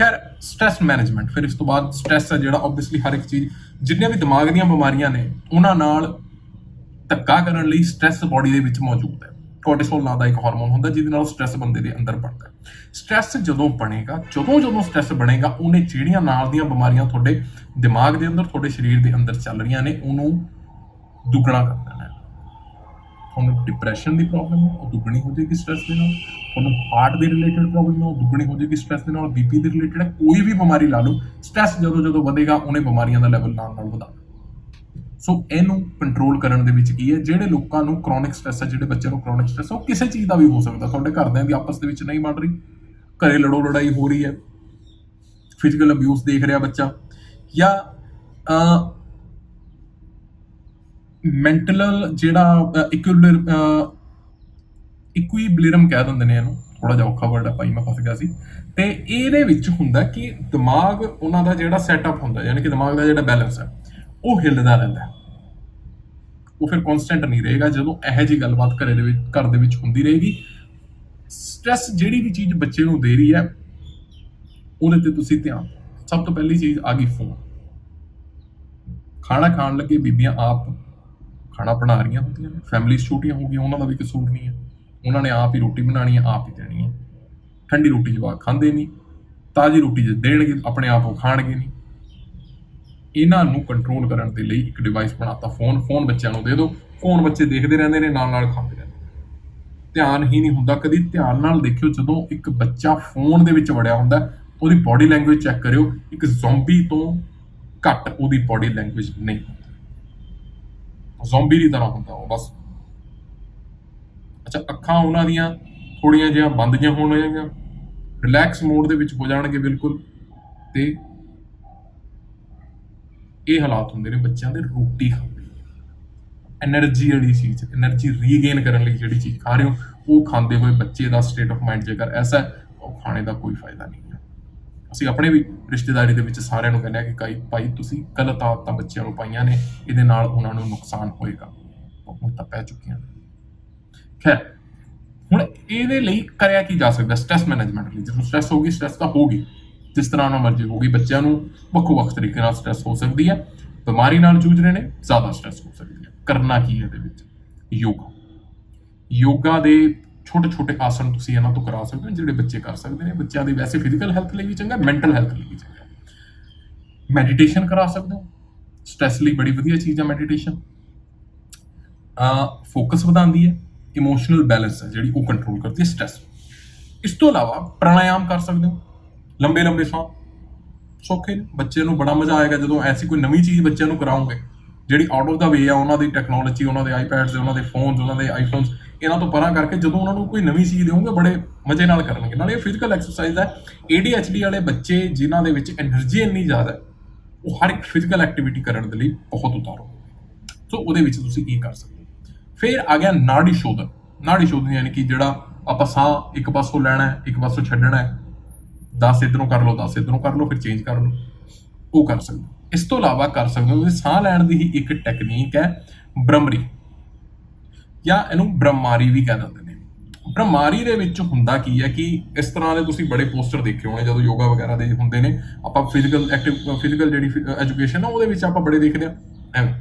ਖੈਰ ਸਟ੍ਰੈਸ ਮੈਨੇਜਮੈਂਟ ਫਿਰ ਇਸ ਤੋਂ ਬਾਅਦ ਸਟ੍ਰੈਸ ਹੈ ਜਿਹੜਾ ਆਬਵੀਅਸਲੀ ਹਰ ਇੱਕ ਚੀਜ਼ ਜਿੰਨੀਆਂ ਵੀ ਦਿਮਾਗ ਦੀਆਂ ਬਿਮਾਰੀਆਂ ਨੇ, ਉਹਨਾਂ ਨਾਲ ਧੱਕਾ ਕਰਨ ਲਈ ਸਟ੍ਰੈਸ ਬਾਡੀ ਦੇ ਵਿੱਚ ਮੌਜੂਦ ਹੈ। ਕੋਰਟੀਸੋਲ ਨਾਂ ਦਾ ਇੱਕ ਹਾਰਮੋਨ ਹੁੰਦਾ, ਜਿਹਦੇ ਨਾਲ ਸਟ੍ਰੈਸ ਬੰਦੇ ਦੇ ਅੰਦਰ ਬਣਦਾ ਹੈ। ਸਟ੍ਰੈਸ ਜਦੋਂ ਬਣੇਗਾ, ਜਦੋਂ ਜਦੋਂ ਸਟ੍ਰੈਸ ਬਣੇਗਾ, ਉਹਨੇ ਜਿਹੜੀਆਂ ਨਾਲ ਦੀਆਂ ਬਿਮਾਰੀਆਂ ਤੁਹਾਡੇ ਦਿਮਾਗ ਦੇ ਅੰਦਰ, ਤੁਹਾਡੇ ਸਰੀਰ ਦੇ ਅੰਦਰ ਚੱਲ ਰਹੀਆਂ ਨੇ, ਉਹਨੂੰ ਦੁੱਗਣਾ ਕਰ ਤੁਹਾਨੂੰ ਡਿਪਰੈਸ਼ਨ ਦੀ ਪ੍ਰੋਬਲਮ ਹੈ, ਉਹ ਦੁੱਗਣੀ ਹੋ ਜਾਏਗੀ ਸਟ੍ਰੈਸ ਦੇ ਨਾਲ। ਤੁਹਾਨੂੰ ਹਾਰਟ ਦੇ ਰਿਲੇਟਡ ਪ੍ਰੋਬਲਮ ਹੈ, ਉਹ ਦੁੱਗਣੀ ਹੋ ਜਾਏਗੀ ਸਟ੍ਰੈਸ ਦੇ ਨਾਲ। ਬੀਪੀ ਦੇ ਰਿਲੇਟਡ ਹੈ, ਕੋਈ ਵੀ ਬਿਮਾਰੀ ਲਾ ਲਓ ਸਟ੍ਰੈਸ ਜਦੋਂ ਜਦੋਂ ਵਧੇਗਾ, ਉਹਨੇ ਬਿਮਾਰੀਆਂ ਦਾ ਲੈਵਲ ਨਾਲ ਨਾਲ ਵਧਾ। ਸੋ ਇਹਨੂੰ ਕੰਟਰੋਲ ਕਰਨ ਦੇ ਵਿੱਚ ਕੀ ਹੈ, ਜਿਹੜੇ ਲੋਕਾਂ ਨੂੰ ਕ੍ਰੋਨਿਕ ਸਟ੍ਰੈਸ ਹੈ, ਜਿਹੜੇ ਬੱਚਿਆਂ ਨੂੰ ਕ੍ਰੋਨਿਕ ਸਟ੍ਰੈਸ ਹੈ, ਉਹ ਕਿਸੇ ਚੀਜ਼ ਦਾ ਵੀ ਹੋ ਸਕਦਾ। ਤੁਹਾਡੇ ਘਰਦਿਆਂ ਦੀ ਆਪਸ ਦੇ ਵਿੱਚ ਨਹੀਂ ਬਣ ਰਹੀ। ਘਰੇ ਲੜੋ ਲੜਾਈ ਹੋ ਰਹੀ ਹੈ। ਫਿਜ਼ੀਕਲ ਅਬਿਊਜ਼ ਦੇਖ ਰਿਹਾ ਬੱਚਾ। ਜਾਂ ਮੈਂਟਲ ਜਿਹੜਾ ਇਕੁਇਲਰ ਇਕੁਇਬਿਲਿਰਮ ਕਹਿ ਦਿੰਦੇ ਨੇ ਇਹਨੂੰ। ਥੋੜਾ ਜਿਹਾ ਔਖਾ ਵਰਡ ਹੈ ਭਾਈ ਮੈਂ ਫਸ ਗਿਆ ਸੀ। ਤੇ ਇਹਦੇ ਵਿੱਚ ਹੁੰਦਾ ਕਿ ਦਿਮਾਗ ਉਹਨਾਂ ਦਾ ਜਿਹੜਾ ਸੈਟਅਪ ਹੁੰਦਾ, ਯਾਨੀ ਕਿ ਦਿਮਾਗ ਦਾ ਜਿਹੜਾ ਬੈਲੈਂਸ ਹੈ, ਉਹ ਹਿੱਲਦਾ ਰਹਿੰਦਾ ਉਹ ਫਿਰ ਕਨਸਟੈਂਟ ਨਹੀਂ ਰਹੇਗਾ, ਜਦੋਂ ਇਹੋ ਜੀ ਗੱਲਬਾਤ ਘਰੇ ਦੇ ਵਿੱਚ, ਘਰ ਦੇ ਵਿੱਚ ਹੁੰਦੀ ਰਹੇਗੀ। ਸਟ੍ਰੈਸ ਜਿਹੜੀ ਵੀ ਚੀਜ਼ ਬੱਚੇ ਨੂੰ ਦੇ ਰਹੀ ਹੈ, ਉਹਦੇ ਤੇ ਤੁਸੀਂ ਧਿਆਨ ਸਭ ਤੋਂ ਪਹਿਲੀ ਚੀਜ਼ ਆ ਗਈ ਫੋਨ ਖਾਣਾ ਖਾਣ ਲੱਗੇ ਬੀਬੀਆਂ ਆਪ ਖਾਣਾ ਬਣਾ ਰਹੀਆਂ ਹੁੰਦੀਆਂ ਨੇ ਫੈਮਿਲੀਜ਼ ਛੋਟੀਆਂ ਹੋ ਗਈਆਂ, ਉਹਨਾਂ ਦਾ ਵੀ ਕਸੂਰ ਨਹੀਂ ਹੈ। ਉਹਨਾਂ ਨੇ ਆਪ ਹੀ ਰੋਟੀ ਬਣਾਉਣੀ ਹੈ, ਆਪ ਹੀ ਦੇਣੀ ਹੈ। ਠੰਡੀ ਰੋਟੀ ਜਵਾਕ ਖਾਂਦੇ ਨਹੀਂ, ਤਾਜ਼ੀ ਰੋਟੀ ਜੇ ਦੇਣਗੇ, ਆਪਣੇ ਆਪ ਉਹ ਖਾਣਗੇ ਨਹੀਂ। ਇਹਨਾਂ ਨੂੰ ਕੰਟਰੋਲ ਕਰਨ ਦੇ ਲਈ ਇੱਕ ਡਿਵਾਈਸ ਬਣਾਤਾ ਫੋਨ ਫੋਨ ਬੱਚਿਆਂ ਨੂੰ ਦੇ ਦਿਓ। ਫੋਨ ਬੱਚੇ ਦੇਖਦੇ ਰਹਿੰਦੇ ਨੇ ਨਾਲ ਨਾਲ ਖਾਂਦੇ ਰਹਿੰਦੇ ਧਿਆਨ ਹੀ ਨਹੀਂ ਹੁੰਦਾ, ਕਦੀ ਧਿਆਨ ਨਾਲ ਦੇਖਿਓ ਜਦੋਂ ਇੱਕ ਬੱਚਾ ਫੋਨ ਦੇ ਵਿੱਚ ਵੜਿਆ ਹੁੰਦਾ, ਉਹਦੀ ਬਾਡੀ ਲੈਂਗੁਏਜ ਚੈੱਕ ਕਰਿਓ। ਇੱਕ ਜ਼ੋਂਬੀ ਤੋਂ ਘੱਟ ਉਹਦੀ ਬਾਡੀ ਲੈਂਗੁਏਜ ਨਹੀਂ। ਜ਼ੋਂਬੀ ਦੀ ਤਰ੍ਹਾਂ ਹੁੰਦਾ ਉਹ, ਬਸ। ਅੱਛਾ, ਅੱਖਾਂ ਉਹਨਾਂ ਦੀਆਂ ਥੋੜੀਆਂ ਜਿਹੀਆਂ ਬੰਦ ਜਿਹਾ ਹੋਣ ਲੱਗੀਆਂ ਰਿਲੈਕਸ ਮੋਡ ਦੇ ਵਿੱਚ ਹੋ ਜਾਣਗੇ, ਬਿਲਕੁਲ। ਤੇ ਇਹ ਹਾਲਾਤ ਹੁੰਦੇ ਨੇ ਬੱਚਿਆਂ ਦੇ ਰੋਟੀ ਖਾਂਦੇ એનર્ਜੀ ਵਾਲੀ ਚੀਜ਼ એનર્ਜੀ ਰੀਗੇਨ ਕਰਨ ਲਈ ਜਿਹੜੀ ਚੀਜ਼ ਖਾ ਰਹੇ ਹੋ, ਉਹ ਖਾਂਦੇ ਹੋਏ ਬੱਚੇ ਦਾ ਸਟੇਟ ਆਫ ਮਾਈਂਡ ਜੇਕਰ ਐਸਾ ਉਹ ਖਾਣੇ ਦਾ ਕੋਈ ਫਾਇਦਾ ਨਹੀਂ। ਅਸੀਂ ਆਪਣੇ ਵੀ ਰਿਸ਼ਤੇਦਾਰੀ ਦੇ ਵਿੱਚ ਸਾਰਿਆਂ ਨੂੰ ਕਹਿੰਦੇ ਆ ਕਿ ਕਈ ਭਾਈ ਤੁਸੀਂ ਗਲਤ ਆਦਤਾਂ ਬੱਚਿਆਂ ਨੂੰ ਪਾਈਆਂ ਨੇ, ਇਹਦੇ ਨਾਲ ਉਹਨਾਂ ਨੂੰ ਨੁਕਸਾਨ ਹੋਏਗਾ। ਹੁਣ ਤਾਂ ਪੈ ਚੁੱਕੀਆਂ ਖੈਰ, ਹੁਣ ਇਹਦੇ ਲਈ ਕਰਿਆ ਕੀ ਜਾ ਸਕਦਾ? ਸਟ੍ਰੈਸ ਮੈਨੇਜਮੈਂਟ ਲਈ। ਜਦੋਂ ਸਟ੍ਰੈਸ ਹੋਗੀ ਸਟ੍ਰੈਸ ਤਾਂ ਹੋਗੀ ਜਿਸ ਤਰ੍ਹਾਂ ਨਾਲ ਮਰਜ਼ੀ ਹੋਗੀ ਬੱਚਿਆਂ ਨੂੰ ਵੱਖੋ ਵੱਖ ਤਰੀਕੇ ਨਾਲ ਸਟ੍ਰੈਸ ਹੋ ਸਕਦੀ ਹੈ। ਬਿਮਾਰੀ ਨਾਲ ਜੂਝ ਰਹੇ ਨੇ, ਜ਼ਿਆਦਾ ਸਟ੍ਰੈਸ ਹੋ ਸਕਦੀ ਹੈ। ਕਰਨਾ ਕੀ ਹੈ ਇਹਦੇ ਵਿੱਚ? ਯੋਗਾ। ਯੋਗਾ ਦੇ ਛੋਟੇ ਛੋਟੇ ਆਸਨ ਤੁਸੀਂ ਇਹਨਾਂ ਤੋਂ ਕਰਾ ਸਕਦੇ ਹੋ, ਜਿਹੜੇ ਬੱਚੇ ਕਰ ਸਕਦੇ ਨੇ। ਬੱਚਿਆਂ ਦੀ ਵੈਸੇ ਫਿਜ਼ੀਕਲ ਹੈਲਥ ਲਈ ਵੀ ਚੰਗਾ ਮੈਂਟਲ ਹੈਲਥ ਲਈ ਵੀ ਚੰਗਾ। ਮੈਡੀਟੇਸ਼ਨ ਕਰਾ ਸਕਦੇ ਹੋ। ਸਟ੍ਰੈਸ ਲਈ ਬੜੀ ਵਧੀਆ ਚੀਜ਼ ਹੈ ਮੈਡੀਟੇਸ਼ਨ ਆ ਫੋਕਸ ਵਧਾਉਂਦੀ ਹੈ। ਇਮੋਸ਼ਨਲ ਬੈਲੈਂਸ ਹੈ ਜਿਹੜੀ ਉਹ ਕੰਟਰੋਲ ਕਰਦੀ ਹੈ ਸਟ੍ਰੈਸ ਇਸ ਤੋਂ ਇਲਾਵਾ ਪ੍ਰਾਣਾਯਾਮ ਕਰ ਸਕਦੇ ਹੋ। ਲੰਬੇ ਲੰਬੇ ਸਾਹ। ਸੌਖੇ ਨੇ। ਬੱਚੇ ਨੂੰ ਬੜਾ ਮਜ਼ਾ ਆਏਗਾ ਜਦੋਂ ਐਸੀ ਕੋਈ ਨਵੀਂ ਚੀਜ਼ ਬੱਚਿਆਂ ਨੂੰ ਕਰਾਉਂਗੇ ਜਿਹੜੀ ਆਊਟ ਆਫ ਦਾ ਵੇ ਆ, ਉਹਨਾਂ ਦੀ ਟੈਕਨੋਲੋਜੀ ਉਹਨਾਂ ਦੇ ਆਈਪੈਡਸ ਉਹਨਾਂ ਦੇ ਫੋਨਸ ਉਹਨਾਂ ਦੇ ਆਈਫੋਨਸ ਇਹਨਾਂ ਤੋਂ ਪਰਾਂ ਕਰਕੇ ਜਦੋਂ ਉਹਨਾਂ ਨੂੰ ਕੋਈ ਨਵੀਂ ਚੀਜ਼ ਦੇਉਂਗੇ ਬੜੇ ਮਜ਼ੇ ਨਾਲ ਕਰਨਗੇ। ਨਾਲੇ ਇਹ ਫਿਜ਼ੀਕਲ ਐਕਸਰਸਾਈਜ਼ ਹੈ। ADHD ਵਾਲੇ ਬੱਚੇ ਜਿਨ੍ਹਾਂ ਦੇ ਵਿੱਚ એનર્ਜੀ ਇੰਨੀ ਜ਼ਿਆਦਾ ਹੈ, ਉਹ ਹਰ ਇੱਕ ਫਿਜ਼ੀਕਲ ਐਕਟੀਵਿਟੀ ਕਰਨ ਦੇ ਲਈ ਬਹੁਤ ਉਤਾਰੂ। ਸੋ ਉਹਦੇ ਵਿੱਚ ਤੁਸੀਂ ਕੀ ਕਰ ਸਕਦੇ ਫਿਰ ਆ ਗਿਆ ਨਾੜੀ ਸ਼ੋਧਨ। ਨਾੜੀ ਸ਼ੋਧਨ ਯਾਨੀ ਕਿ ਜਿਹੜਾ ਆਪਾਂ ਸਾਹ ਇੱਕ ਪਾਸੋਂ ਲੈਣਾ ਹੈ, ਇੱਕ ਪਾਸੋਂ ਛੱਡਣਾ ਹੈ। 10 ਇਧਰੋਂ ਕਰ ਲਓ 10 ਇਧਰੋਂ ਕਰ ਲਓ, ਫਿਰ ਚੇਂਜ ਕਰ ਲਓ। ਉਹ ਕਰ ਸਕਦੇ ਇਸ ਤੋਂ ਇਲਾਵਾ ਕਰ ਸਕਦੇ ਹੋ ਸਾਹ ਲੈਣ ਦੀ ਹੀ ਇੱਕ ਟੈਕਨੀਕ ਹੈ ਬ੍ਰਮਰੀ ਜਾਂ ਇਹਨੂੰ ਬ੍ਰਹਮਾਰੀ ਵੀ ਕਹਿ ਦਿੰਦੇ ਨੇ। ਬ੍ਰਹਮਾਰੀ ਦੇ ਵਿੱਚ ਹੁੰਦਾ ਕੀ ਹੈ ਕਿ ਇਸ ਤਰ੍ਹਾਂ ਦੇ ਤੁਸੀਂ ਬੜੇ ਪੋਸਟਰ ਦੇਖੇ ਹੋਣੇ, ਜਦੋਂ ਯੋਗਾ ਵਗੈਰਾ ਦੇ ਹੁੰਦੇ ਨੇ, ਆਪਾਂ ਫਿਜ਼ੀਕਲ ਐਕਟਿਵ ਫਿਜ਼ੀਕਲ ਜਿਹੜੀ ਐਜੂਕੇਸ਼ਨ ਆ, ਉਹਦੇ ਵਿੱਚ ਆਪਾਂ ਬੜੇ ਦੇਖਦੇ ਆ ਐਵੇਂ।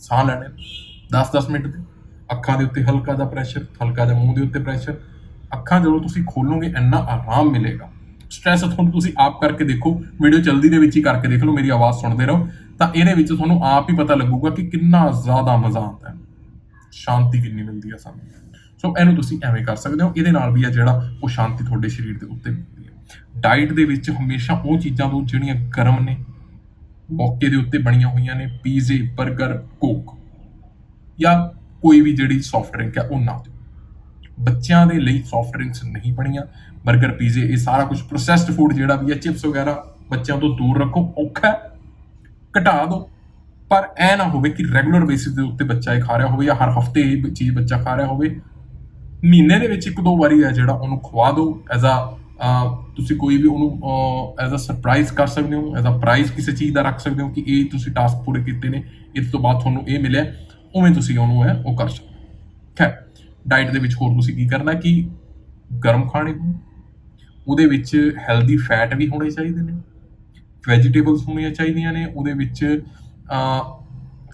ਸਾਹ ਲੈਣੇ 10-10 ਮਿੰਟ ਦੇ ਅੱਖਾਂ ਦੇ ਉੱਤੇ ਹਲਕਾ ਜਿਹਾ ਪ੍ਰੈਸ਼ਰ ਹਲਕਾ ਜਿਹਾ ਮੂੰਹ ਦੇ ਉੱਤੇ ਪ੍ਰੈਸ਼ਰ ਅੱਖਾਂ ਜਦੋਂ ਤੁਸੀਂ ਖੋਲੋਗੇ, ਇੰਨਾ ਆਰਾਮ ਮਿਲੇਗਾ। ਸਟ੍ਰੈਸ ਤੁਹਾਨੂੰ ਤੁਸੀਂ ਆਪ ਕਰਕੇ ਦੇਖੋ ਵੀਡੀਓ ਜਲਦੀ ਦੇ ਵਿੱਚ ਹੀ ਕਰਕੇ ਦੇਖ ਲਓ, ਮੇਰੀ ਆਵਾਜ਼ ਸੁਣਦੇ ਰਹੋ। ਤਾਂ ਇਹਦੇ ਵਿੱਚ ਤੁਹਾਨੂੰ ਆਪ ਹੀ ਪਤਾ ਲੱਗੂਗਾ ਕਿ ਕਿੰਨਾ ਜ਼ਿਆਦਾ ਮਜ਼ਾ ਆਉਂਦਾ ਹੈ। ਸ਼ਾਂਤੀ ਕਿੰਨੀ ਮਿਲਦੀ ਹੈ ਸਾਨੂੰ। ਸੋ ਇਹਨੂੰ ਤੁਸੀਂ ਐਵੇਂ ਕਰ ਸਕਦੇ ਹੋ। ਇਹਦੇ ਨਾਲ ਵੀ ਆ ਜਿਹੜਾ ਉਹ ਸ਼ਾਂਤੀ ਤੁਹਾਡੇ ਸਰੀਰ ਦੇ ਉੱਤੇ ਮਿਲਦੀ ਹੈ। ਡਾਈਟ ਦੇ ਵਿੱਚ ਹਮੇਸ਼ਾ ਉਹ ਚੀਜ਼ਾਂ ਦੋ ਜਿਹੜੀਆਂ ਗਰਮ ਨੇ, ਮੌਕੇ ਦੇ ਉੱਤੇ ਬਣੀਆਂ ਹੋਈਆਂ ਨੇ, ਪੀਜ਼ੇ 버ਗਰ ਕੋਕ, ਜਾਂ ਕੋਈ ਵੀ ਜਿਹੜੀ ਸੌਫਟ ਡਰਿੰਕ ਹੈ, ਉਹ ਨਾ ਦਿਓ। ਬੱਚਿਆਂ ਦੇ ਲਈ ਸੌਫਟ ਡਰਿੰਕਸ ਨਹੀਂ ਬਣੀਆਂ। 버ਗਰ ਪੀਜ਼ੇ, ਇਹ ਸਾਰਾ ਕੁਝ ਪ੍ਰੋਸੈਸਡ ਫੂਡ ਜਿਹੜਾ ਵੀ ਹੈ ਚਿਪਸ ਵਗੈਰਾ ਬੱਚਿਆਂ ਤੋਂ ਦੂਰ ਰੱਖੋ, ਔਖਾ ਘਟਾ ਦਿਓ ਪਰ ਐ ਨਾ ਹੋਵੇ ਕਿ ਰੈਗੂਲਰ ਬੇਸਿਸ ਦੇ ਉੱਤੇ ਬੱਚਾ ਇਹ ਖਾ ਰਿਹਾ ਹੋਵੇ ਜਾਂ ਹਰ ਹਫ਼ਤੇ ਇਹ ਚੀਜ਼ ਬੱਚਾ ਖਾ ਰਿਹਾ ਹੋਵੇ। ਮਹੀਨੇ ਦੇ ਵਿੱਚ ਇੱਕ ਦੋ ਵਾਰੀ ਹੈ ਜਿਹੜਾ ਉਹਨੂੰ ਖਵਾ ਦਿਓ ਐਜ਼ ਅ ਤੁਸੀਂ ਕੋਈ ਵੀ ਉਹਨੂੰ ਐਜ਼ ਅ ਸਰਪ੍ਰਾਈਜ਼ ਕਰ ਸਕਦੇ ਹੋ ਐਜ਼ ਅ ਪ੍ਰਾਈਜ਼ ਕਿਸੇ ਚੀਜ਼ ਦਾ ਰੱਖ ਸਕਦੇ ਹੋ ਕਿ ਇਹ ਤੁਸੀਂ ਟਾਸਕ ਪੂਰੇ ਕੀਤੇ ਨੇ, ਇਸ ਤੋਂ ਬਾਅਦ ਤੁਹਾਨੂੰ ਇਹ ਮਿਲਿਆ। ਉਵੇਂ ਤੁਸੀਂ ਉਹਨੂੰ ਹੈ, ਉਹ ਕਰ ਸਕਦੇ ਹੋ। ਠੀਕ ਹੈ ਡਾਈਟ ਦੇ ਵਿੱਚ ਹੋਰ ਤੁਸੀਂ ਕੀ ਕਰਨਾ ਕਿ ਗਰਮ ਖਾਣੇ ਹੋਣ ਉਹਦੇ ਵਿੱਚ ਹੈਲਦੀ ਫੈਟ ਵੀ ਹੋਣੇ ਚਾਹੀਦੇ ਨੇ ਵੈਜੀਟੇਬਲਸ ਹੋਣੀਆਂ ਚਾਹੀਦੀਆਂ ਨੇ, ਉਹਦੇ ਵਿੱਚ